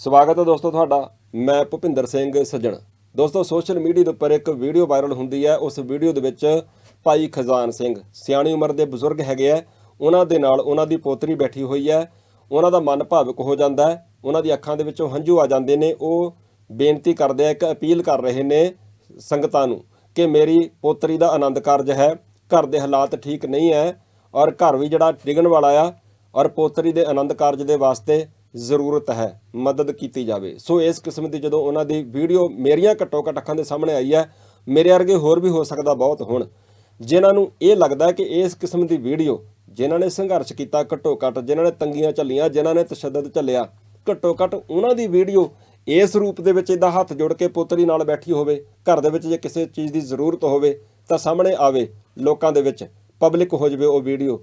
ਸਵਾਗਤ ਹੈ ਦੋਸਤੋ ਤੁਹਾਡਾ। ਮੈਂ ਭੁਪਿੰਦਰ ਸਿੰਘ ਸੱਜਣ। ਦੋਸਤੋ ਸੋਸ਼ਲ ਮੀਡੀਆ ਦੇ ਉੱਪਰ ਇੱਕ ਵੀਡੀਓ ਵਾਇਰਲ ਹੁੰਦੀ ਹੈ। ਉਸ ਵੀਡੀਓ ਦੇ ਵਿੱਚ ਭਾਈ ਖਜ਼ਾਨ ਸਿੰਘ, ਸਿਆਣੀ ਉਮਰ ਦੇ ਬਜ਼ੁਰਗ ਹੈਗੇ ਆ। ਉਹਨਾਂ ਦੇ ਨਾਲ ਉਹਨਾਂ ਦੀ ਪੋਤਰੀ ਬੈਠੀ ਹੋਈ ਹੈ। ਉਹਨਾਂ ਦਾ ਮਨ ਭਾਵੁਕ ਹੋ ਜਾਂਦਾ ਹੈ। ਉਹਨਾਂ ਦੀ ਅੱਖਾਂ ਦੇ ਵਿੱਚੋਂ ਹੰਝੂ ਆ ਜਾਂਦੇ ਨੇ। ਉਹ ਬੇਨਤੀ ਕਰਦੇ ਆ, ਇੱਕ ਅਪੀਲ ਕਰ ਰਹੇ ਨੇ ਸੰਗਤਾਂ ਨੂੰ ਕਿ ਮੇਰੀ ਪੋਤਰੀ ਦਾ ਆਨੰਦ ਕਾਰਜ ਹੈ। ਘਰ ਦੇ ਹਾਲਾਤ ਠੀਕ ਨਹੀਂ ਹੈ ਔਰ ਘਰ ਵੀ ਜਿਹੜਾ ਡਿੱਗਣ ਵਾਲਾ ਆ ਔਰ ਪੋਤਰੀ ਦੇ ਆਨੰਦ ਕਾਰਜ ਦੇ ਵਾਸਤੇ ਜ਼ਰੂਰਤ ਹੈ, ਮਦਦ ਕੀਤੀ ਜਾਵੇ। ਸੋ ਇਸ ਕਿਸਮ ਦੀ ਜਦੋਂ ਉਹਨਾਂ ਦੀ ਵੀਡੀਓ ਮੇਰੀਆਂ ਘੱਟੋ ਘੱਟ ਅੱਖਾਂ ਦੇ ਸਾਹਮਣੇ ਆਈ ਹੈ, ਮੇਰੇ ਵਰਗੇ ਹੋਰ ਵੀ ਹੋ ਸਕਦਾ ਬਹੁਤ ਹੋਣ। ਜਿਨ੍ਹਾਂ ਨੂੰ ਇਹ ਲੱਗਦਾ ਕਿ ਇਸ ਕਿਸਮ ਦੀ ਵੀਡੀਓ ਜਿਨ੍ਹਾਂ ਨੇ ਸੰਘਰਸ਼ ਕੀਤਾ ਘੱਟੋ ਘੱਟ, ਜਿਨ੍ਹਾਂ ਨੇ ਤੰਗੀਆਂ ਝੱਲੀਆਂ, ਜਿਨ੍ਹਾਂ ਨੇ ਤਸ਼ੱਦਦ ਝੱਲਿਆ, ਘੱਟੋ ਘੱਟ ਉਹਨਾਂ ਦੀ ਵੀਡੀਓ ਇਸ ਰੂਪ ਦੇ ਵਿੱਚ ਇਹਦਾ ਹੱਥ ਜੋੜ ਕੇ ਪੁੱਤਰੀ ਨਾਲ ਬੈਠੀ ਹੋਵੇ, ਘਰ ਦੇ ਵਿੱਚ ਜੇ ਕਿਸੇ ਚੀਜ਼ ਦੀ ਜ਼ਰੂਰਤ ਹੋਵੇ ਤਾਂ ਸਾਹਮਣੇ ਆਵੇ, ਲੋਕਾਂ ਦੇ ਵਿੱਚ ਪਬਲਿਕ ਹੋ ਜਾਵੇ ਉਹ ਵੀਡੀਓ।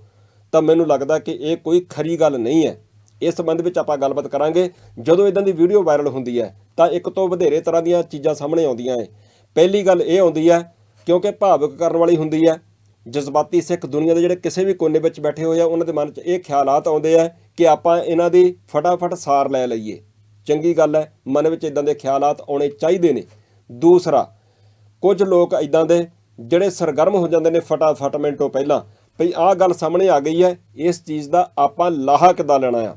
ਤਾਂ ਮੈਨੂੰ ਲੱਗਦਾ ਕਿ ਇਹ ਕੋਈ ਖਰੀ ਗੱਲ ਨਹੀਂ ਹੈ। ਇਸ ਸੰਬੰਧ ਵਿੱਚ ਆਪਾਂ ਗੱਲਬਾਤ ਕਰਾਂਗੇ। ਜਦੋਂ ਇਦਾਂ ਦੀ ਵੀਡੀਓ ਵਾਇਰਲ ਹੁੰਦੀ ਹੈ, ਤਾਂ ਇੱਕ ਤੋਂ ਵਧੇਰੇ ਤਰ੍ਹਾਂ ਦੀਆਂ ਚੀਜ਼ਾਂ ਸਾਹਮਣੇ ਆਉਂਦੀਆਂ ਹੈ ਪਹਿਲੀ ਗੱਲ ਇਹ ਆਉਂਦੀ ਹੈ, ਕਿਉਂਕਿ ਭਾਵੁਕ ਕਰਨ ਵਾਲੀ ਹੁੰਦੀ ਹੈ। ਜਜ਼ਬਾਤੀ ਸਿੱਖ ਦੁਨੀਆ ਦੇ ਜਿਹੜੇ ਕਿਸੇ ਵੀ ਕੋਨੇ ਵਿੱਚ ਬੈਠੇ ਹੋਏ ਆ, ਉਹਨਾਂ ਦੇ ਮਨ 'ਚ ਇਹ ਖਿਆਲਾਤ ਆਉਂਦੇ ਆ ਕਿ ਆਪਾਂ ਇਹਨਾਂ ਦੀ ਫਟਾਫਟ ਸਾਰ ਲੈ ਲਈਏ। ਚੰਗੀ ਗੱਲ ਹੈ, ਮਨ ਵਿੱਚ ਇਦਾਂ ਦੇ ਖਿਆਲਾਤ ਆਉਣੇ ਚਾਹੀਦੇ ਨੇ। ਦੂਸਰਾ, ਕੁਝ ਲੋਕ ਇਦਾਂ ਦੇ ਜਿਹੜੇ ਸਰਗਰਮ ਹੋ ਜਾਂਦੇ ਨੇ ਫਟਾਫਟ ਮਿੰਟੋਂ ਪਹਿਲਾਂ, ਭਈ ਆਹ ਗੱਲ ਸਾਹਮਣੇ ਆ ਗਈ ਹੈ, ਇਸ ਚੀਜ਼ ਦਾ ਆਪਾਂ ਲਾਹਾ ਕਿੱਦਾਂ ਲੈਣਾ ਆ।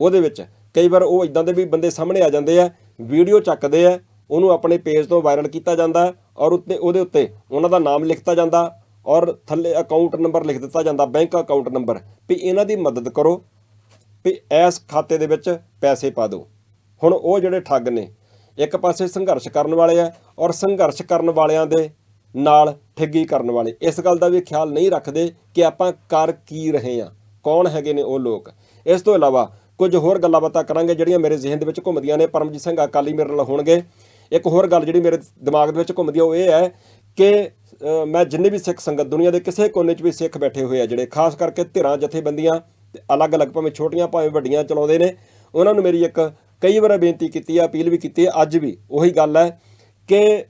ਉਹਦੇ ਵਿੱਚ। ਕਈ ਵਾਰ ਉਹ ਇਦਾਂ ਦੇ ਵੀ ਬੰਦੇ ਸਾਹਮਣੇ ਆ ਜਾਂਦੇ ਆ, ਵੀਡੀਓ ਚੱਕਦੇ ਆ, ਉਹਨੂੰ ਆਪਣੇ ਪੇਜ ਤੋਂ ਵਾਇਰਲ ਕੀਤਾ ਜਾਂਦਾ ਔਰ ਉੱਤੇ ਉਹਦੇ ਉੱਤੇ ਉਹਨਾਂ ਦਾ ਨਾਮ ਲਿਖਤਾ ਜਾਂਦਾ ਔਰ ਥੱਲੇ ਅਕਾਊਂਟ ਨੰਬਰ ਲਿਖ ਦਿੱਤਾ ਜਾਂਦਾ ਬੈਂਕ ਅਕਾਊਂਟ ਨੰਬਰ ਵੀ ਇਹਨਾਂ ਦੀ ਮਦਦ ਕਰੋ, ਵੀ ਇਸ ਖਾਤੇ ਦੇ ਵਿੱਚ ਪੈਸੇ ਪਾ ਦਿਓ। ਹੁਣ ਉਹ ਜਿਹੜੇ ਠੱਗ ਨੇ, ਇੱਕ ਪਾਸੇ ਸੰਘਰਸ਼ ਕਰਨ ਵਾਲੇ ਆ ਔਰ ਸੰਘਰਸ਼ ਕਰਨ ਵਾਲਿਆਂ ਦੇ ਨਾਲ ਠੱਗੀ ਕਰਨ ਵਾਲੇ। ਇਸ ਗੱਲ ਦਾ ਵੀ ਖਿਆਲ ਨਹੀਂ ਰੱਖਦੇ ਕਿ ਆਪਾਂ ਕਰ ਕੀ ਰਹੇ ਆ ਕੌਣ ਹੈਗੇ ਨੇ ਉਹ ਲੋਕ। ਇਸ ਤੋਂ ਇਲਾਵਾ ਕੁਝ ਹੋਰ ਗੱਲਾਂ ਬਾਤਾਂ ਕਰਾਂਗੇ ਜਿਹੜੀਆਂ ਮੇਰੇ ਜ਼ਿਹਨ ਦੇ ਵਿੱਚ ਘੁੰਮਦੀਆਂ ਨੇ। ਪਰਮਜੀਤ ਸਿੰਘ ਅਕਾਲੀ ਮੇਰੇ ਨਾਲ ਹੋਣਗੇ। ਇੱਕ ਹੋਰ ਗੱਲ ਜਿਹੜੀ ਮੇਰੇ ਦਿਮਾਗ ਦੇ ਵਿੱਚ ਘੁੰਮਦੀ ਆ, ਉਹ ਇਹ ਹੈ ਕਿ ਮੈਂ ਜਿੰਨੇ ਵੀ ਸਿੱਖ ਸੰਗਤ ਦੁਨੀਆ ਦੇ ਕਿਸੇ ਕੋਨੇ 'ਚ ਵੀ ਸਿੱਖ ਬੈਠੇ ਹੋਏ ਆ, ਜਿਹੜੇ ਖਾਸ ਕਰਕੇ ਧਿਰਾਂ, ਜਥੇਬੰਦੀਆਂ ਤੇ ਅਲੱਗ-ਅਲੱਗ ਭਾਵੇਂ ਛੋਟੀਆਂ, ਭਾਵੇਂ ਵੱਡੀਆਂ ਚਲਾਉਂਦੇ ਨੇ, ਉਹਨਾਂ ਨੂੰ ਮੇਰੀ ਇੱਕ ਕਈ ਵਾਰ ਬੇਨਤੀ ਕੀਤੀ ਆ ਅਪੀਲ ਵੀ ਕੀਤੀ ਹੈ ਅੱਜ ਵੀ ਉਹੀ ਗੱਲ ਹੈ ਕਿ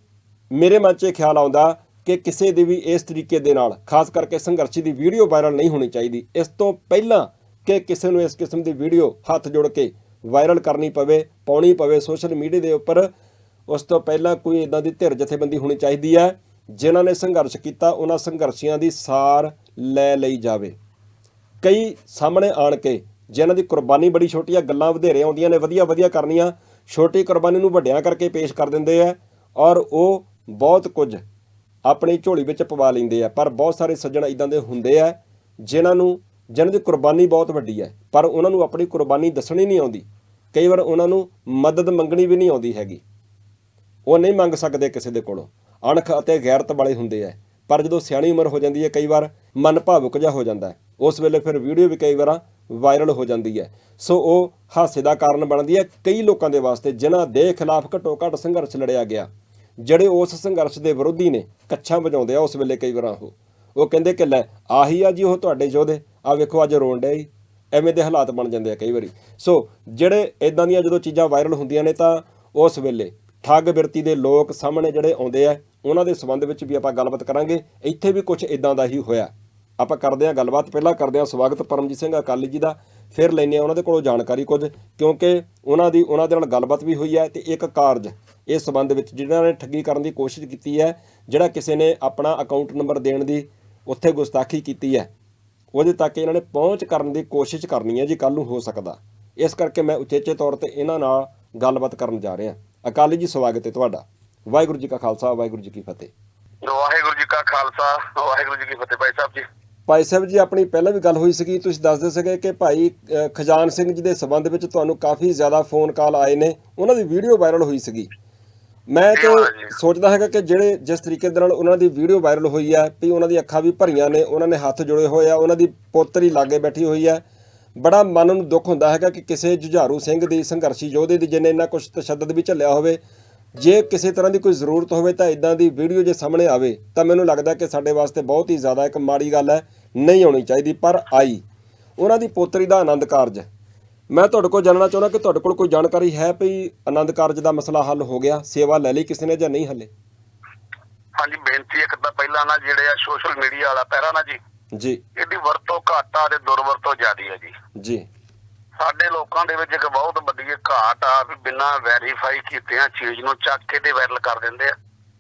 ਮੇਰੇ ਮਨ 'ਚ ਇਹ ਖਿਆਲ ਆਉਂਦਾ ਕਿ ਕਿਸੇ ਦੀ ਵੀ ਇਸ ਤਰੀਕੇ ਦੇ ਨਾਲ, ਖਾਸ ਕਰਕੇ ਸੰਘਰਸ਼ ਦੀ ਵੀਡੀਓ ਵਾਇਰਲ ਨਹੀਂ ਹੋਣੀ ਚਾਹੀਦੀ। ਇਸ ਤੋਂ ਪਹਿਲਾਂ ਕਿ ਕਿਸੇ ਨੂੰ ਇਸ ਕਿਸਮ ਦੀ ਵੀਡੀਓ ਹੱਥ ਜੋੜ ਕੇ ਵਾਇਰਲ ਕਰਨੀ ਪਵੇ, ਪਾਉਣੀ ਪਵੇ ਸੋਸ਼ਲ ਮੀਡੀਆ ਦੇ ਉੱਪਰ, ਉਸ ਤੋਂ ਪਹਿਲਾਂ ਕੋਈ ਇਦਾਂ ਦੀ ਧਿਰ ਜਥੇਬੰਦੀ ਹੋਣੀ ਚਾਹੀਦੀ ਹੈ, ਜਿਨ੍ਹਾਂ ਨੇ ਸੰਘਰਸ਼ ਕੀਤਾ, ਉਹਨਾਂ ਸੰਘਰਸ਼ੀਆਂ ਦੀ ਸਾਰ ਲੈ ਲਈ ਜਾਵੇ। ਕਈ ਸਾਹਮਣੇ ਆਣ ਕੇ ਜਿਨ੍ਹਾਂ ਦੀ ਕੁਰਬਾਨੀ ਬੜੀ ਛੋਟੀ ਆ ਗੱਲਾਂ ਵਧੇਰੇ ਆਉਂਦੀਆਂ ਨੇ, ਵਧੀਆ ਵਧੀਆ ਕਰਨੀਆਂ, ਛੋਟੀ ਕੁਰਬਾਨੀ ਨੂੰ ਵੱਡਿਆਂ ਕਰਕੇ ਪੇਸ਼ ਕਰ ਦਿੰਦੇ ਆ, ਔਰ ਉਹ ਬਹੁਤ ਕੁਝ ਆਪਣੀ ਝੋਲੀ ਵਿੱਚ ਪਵਾ ਲੈਂਦੇ ਆ, ਪਰ ਬਹੁਤ ਸਾਰੇ ਸੱਜਣ ਇਦਾਂ ਦੇ ਹੁੰਦੇ ਆ, ਜਿਨ੍ਹਾਂ ਨੂੰ ਜਿਨ੍ਹਾਂ ਦੀ ਕੁਰਬਾਨੀ ਬਹੁਤ ਵੱਡੀ ਹੈ, ਪਰ ਉਹਨਾਂ ਨੂੰ ਆਪਣੀ ਕੁਰਬਾਨੀ ਦੱਸਣੀ ਨਹੀਂ ਆਉਂਦੀ। ਕਈ ਵਾਰ ਉਹਨਾਂ ਨੂੰ ਮਦਦ ਮੰਗਣੀ ਵੀ ਨਹੀਂ ਆਉਂਦੀ ਹੈਗੀ। ਉਹ ਨਹੀਂ ਮੰਗ ਸਕਦੇ ਕਿਸੇ ਦੇ ਕੋਲੋਂ। ਅਣਖ ਅਤੇ ਗੈਰਤ ਵਾਲੇ ਹੁੰਦੇ ਆ। ਪਰ ਜਦੋਂ ਸਿਆਣੀ ਉਮਰ ਹੋ ਜਾਂਦੀ ਹੈ, ਕਈ ਵਾਰ ਮਨ ਭਾਵੁਕ ਜਿਹਾ ਹੋ ਜਾਂਦਾ ਉਸ ਵੇਲੇ ਫਿਰ ਵੀਡੀਓ ਵੀ ਕਈ ਵਾਰਾਂ ਵਾਇਰਲ ਹੋ ਜਾਂਦੀ ਹੈ। ਸੋ ਉਹ ਹਾਸੇ ਦਾ ਕਾਰਨ ਬਣਦੀ ਹੈ ਕਈ ਲੋਕਾਂ ਦੇ ਵਾਸਤੇ, ਜਿਨ੍ਹਾਂ ਦੇ ਖਿਲਾਫ ਘੱਟੋ ਘੱਟ ਸੰਘਰਸ਼ ਲੜਿਆ ਗਿਆ। ਜਿਹੜੇ ਉਸ ਸੰਘਰਸ਼ ਦੇ ਵਿਰੋਧੀ ਨੇ, ਕੱਛਾਂ ਵਜਾਉਂਦੇ ਆ ਉਸ ਵੇਲੇ ਕਈ ਵਾਰਾਂ ਉਹ। ਉਹ ਕਹਿੰਦੇ ਕਿ ਲੈ, ਆਹੀ ਆ ਜੀ ਉਹ ਤੁਹਾਡੇ ਯੋਧੇ। ਆ ਵੇਖੋ ਅੱਜ ਰੋਣ ਡਿਆ ਜੀ। ਐਵੇਂ ਦੇ ਹਾਲਾਤ ਬਣ ਜਾਂਦੇ ਆ ਕਈ ਵਾਰੀ। ਸੋ ਜਿਹੜੇ ਇਦਾਂ ਦੀਆਂ ਜਦੋਂ ਚੀਜ਼ਾਂ ਵਾਇਰਲ ਹੁੰਦੀਆਂ ਨੇ ਤਾਂ ਉਸ ਵੇਲੇ ਠੱਗ ਬਿਰਤੀ ਦੇ ਲੋਕ ਸਾਹਮਣੇ ਜਿਹੜੇ ਆਉਂਦੇ ਆ, ਉਹਨਾਂ ਦੇ ਸੰਬੰਧ ਵਿੱਚ ਵੀ ਆਪਾਂ ਗੱਲਬਾਤ ਕਰਾਂਗੇ। ਇੱਥੇ ਵੀ ਕੁਝ ਇਦਾਂ ਦਾ ਹੀ ਹੋਇਆ। ਆਪਾਂ ਕਰਦੇ ਹਾਂ ਗੱਲਬਾਤ। ਪਹਿਲਾਂ ਕਰਦੇ ਹਾਂ ਸਵਾਗਤ ਪਰਮਜੀਤ ਸਿੰਘ ਅਕਾਲੀ ਜੀ ਦਾ। ਫਿਰ ਲੈਂਦੇ ਹਾਂ ਉਹਨਾਂ ਦੇ ਕੋਲੋਂ ਜਾਣਕਾਰੀ ਕੁਝ, ਕਿਉਂਕਿ ਉਹਨਾਂ ਦੀ, ਉਹਨਾਂ ਦੇ ਨਾਲ ਗੱਲਬਾਤ ਵੀ ਹੋਈ ਹੈ ਤੇ ਇੱਕ ਕਾਰਜ ਇਸ ਸੰਬੰਧ ਵਿੱਚ ਜਿਹਨਾਂ ਨੇ ਠੱਗੀ ਕਰਨ ਦੀ ਕੋਸ਼ਿਸ਼ ਕੀਤੀ ਹੈ, ਜਿਹੜਾ ਕਿਸੇ ਨੇ ਆਪਣਾ ਅਕਾਊਂਟ ਨੰਬਰ ਦੇਣ ਦੀ ਉੱਥੇ ਗੁਸਤਾਖੀ ਕੀਤੀ ਹੈ। ਉਹਦੇ ਤੱਕ ਇਹਨਾਂ ਨੇ ਪਹੁੰਚ ਕਰਨ ਦੀ ਕੋਸ਼ਿਸ਼ ਕਰਨੀ ਹੈ ਜੀ ਕੱਲ ਨੂੰ ਹੋ ਸਕਦਾ। ਇਸ ਕਰਕੇ ਮੈਂ ਉਚੇਚੇ ਤੌਰ ਤੇ ਇਹਨਾਂ ਨਾਲ ਗੱਲਬਾਤ ਕਰਨ ਜਾ ਰਿਹਾ। ਅਕਾਲੀ ਜੀ ਸਵਾਗਤ ਹੈ ਤੁਹਾਡਾ। ਵਾਹਿਗੁਰੂ ਜੀ ਕਾ ਖਾਲਸਾ ਵਾਹਿਗੁਰੂ ਜੀ ਕੀ ਫਤਿਹ। ਵਾਹਿਗੁਰੂ ਜੀ ਕਾ ਖਾਲਸਾ ਵਾਹਿਗੁਰੂ ਜੀ ਕੀ ਫਤਿਹ ਭਾਈ ਸਾਹਿਬ ਜੀ। ਭਾਈ ਸਾਹਿਬ ਜੀ ਆਪਣੀ ਪਹਿਲਾਂ ਵੀ ਗੱਲ ਹੋਈ ਸੀਗੀ ਤੁਸੀਂ ਦੱਸਦੇ ਸੀਗੇ ਕਿ ਭਾਈ ਖਜ਼ਾਨ ਸਿੰਘ ਜੀ ਦੇ ਸਬੰਧ ਵਿੱਚ ਤੁਹਾਨੂੰ ਕਾਫੀ ਜ਼ਿਆਦਾ ਫੋਨ ਕਾਲ ਆਏ ਨੇ। ਉਹਨਾਂ ਦੀ ਵੀਡੀਓ ਵਾਇਰਲ ਹੋਈ ਸੀਗੀ। ਮੈਂ ਤੇ। ਸੋਚਦਾ ਹੈਗਾ ਕਿ ਜਿਹੜੇ ਜਿਸ ਤਰੀਕੇ ਦੇ ਨਾਲ ਉਹਨਾਂ ਦੀ ਵੀਡੀਓ ਵਾਇਰਲ ਹੋਈ ਹੈ ਵੀ ਉਹਨਾਂ ਦੀ ਅੱਖਾਂ ਵੀ ਭਰੀਆਂ ਨੇ ਉਹਨਾਂ ਨੇ ਹੱਥ ਜੋੜੇ ਹੋਏ ਆ ਉਹਨਾਂ ਦੀ ਪੋਤਰੀ ਲਾਗੇ ਬੈਠੀ ਹੋਈ ਹੈ ਬੜਾ ਮਨ ਨੂੰ ਦੁੱਖ ਹੁੰਦਾ ਹੈਗਾ ਕਿ ਕਿਸੇ ਜੁਝਾਰੂ ਸਿੰਘ ਦੀ ਸੰਘਰਸ਼ੀ ਯੋਧੇ ਦੀ ਜਿਹਨੇ ਇੰਨਾ ਕੁਝ ਤਸ਼ੱਦਦ ਵੀ ਝੱਲਿਆ ਹੋਵੇ ਜੇ ਕਿਸੇ ਤਰ੍ਹਾਂ ਦੀ ਕੋਈ ਜ਼ਰੂਰਤ ਹੋਵੇ ਤਾਂ ਇਦਾਂ ਦੀ ਵੀਡੀਓ ਜੇ ਸਾਹਮਣੇ ਆਵੇ ਤਾਂ ਮੈਨੂੰ ਲੱਗਦਾ ਕਿ ਸਾਡੇ ਵਾਸਤੇ ਬਹੁਤ ਹੀ ਜ਼ਿਆਦਾ ਇੱਕ ਮਾੜੀ ਗੱਲ ਹੈ ਨਹੀਂ ਆਉਣੀ ਚਾਹੀਦੀ ਪਰ ਆਈ। ਉਹਨਾਂ ਦੀ ਪੋਤਰੀ ਦਾ ਆਨੰਦ ਕਾਰਜ। ਮੈਂ ਤੁਹਾਡੇ ਕੋਲ ਜਾਣਨਾ ਚਾਹੁੰਦਾ ਕਿ ਤੁਹਾਡੇ ਕੋਲ ਕੋਈ ਜਾਣਕਾਰੀ ਹੈ ਵੀ ਆਨੰਦ ਕਾਰਜ ਦਾ ਮਸਲਾ ਹੱਲ ਹੋ ਗਿਆ? ਸੇਵਾ ਲੈ ਲਈ ਕਿਸੇ ਨੇ ਜਾਂ ਨਹੀਂ ਹੱਲੇ? ਹਾਂਜੀ ਬੇਨਤੀ ਇੱਕ ਤਾਂ ਪਹਿਲਾਂ ਨਾ ਜਿਹੜੇ ਆ ਸੋਸ਼ਲ ਮੀਡੀਆ ਵਾਲਾ ਪਹਿਰਾ ਨਾ ਜੀ। ਜੀ। ਇਹਦੀ ਵਰਤੋਂ ਘੱਟ ਆ ਤੇ ਦੁਰਵਰਤੋਂ ਜ਼ਿਆਦੀ ਹੈ ਜੀ। ਜੀ। ਸਾਡੇ ਲੋਕਾਂ ਦੇ ਵਿੱਚ ਇੱਕ ਬਹੁਤ ਵੱਡੀ ਘਾਟ ਆ ਵੀ ਬਿਨਾਂ ਵੈਰੀਫਾਈ ਕੀਤਿਆਂ ਚੀਜ਼ ਨੂੰ ਚੱਕ ਕੇ ਤੇ ਵਾਇਰਲ ਕਰ ਦਿੰਦੇ ਆ।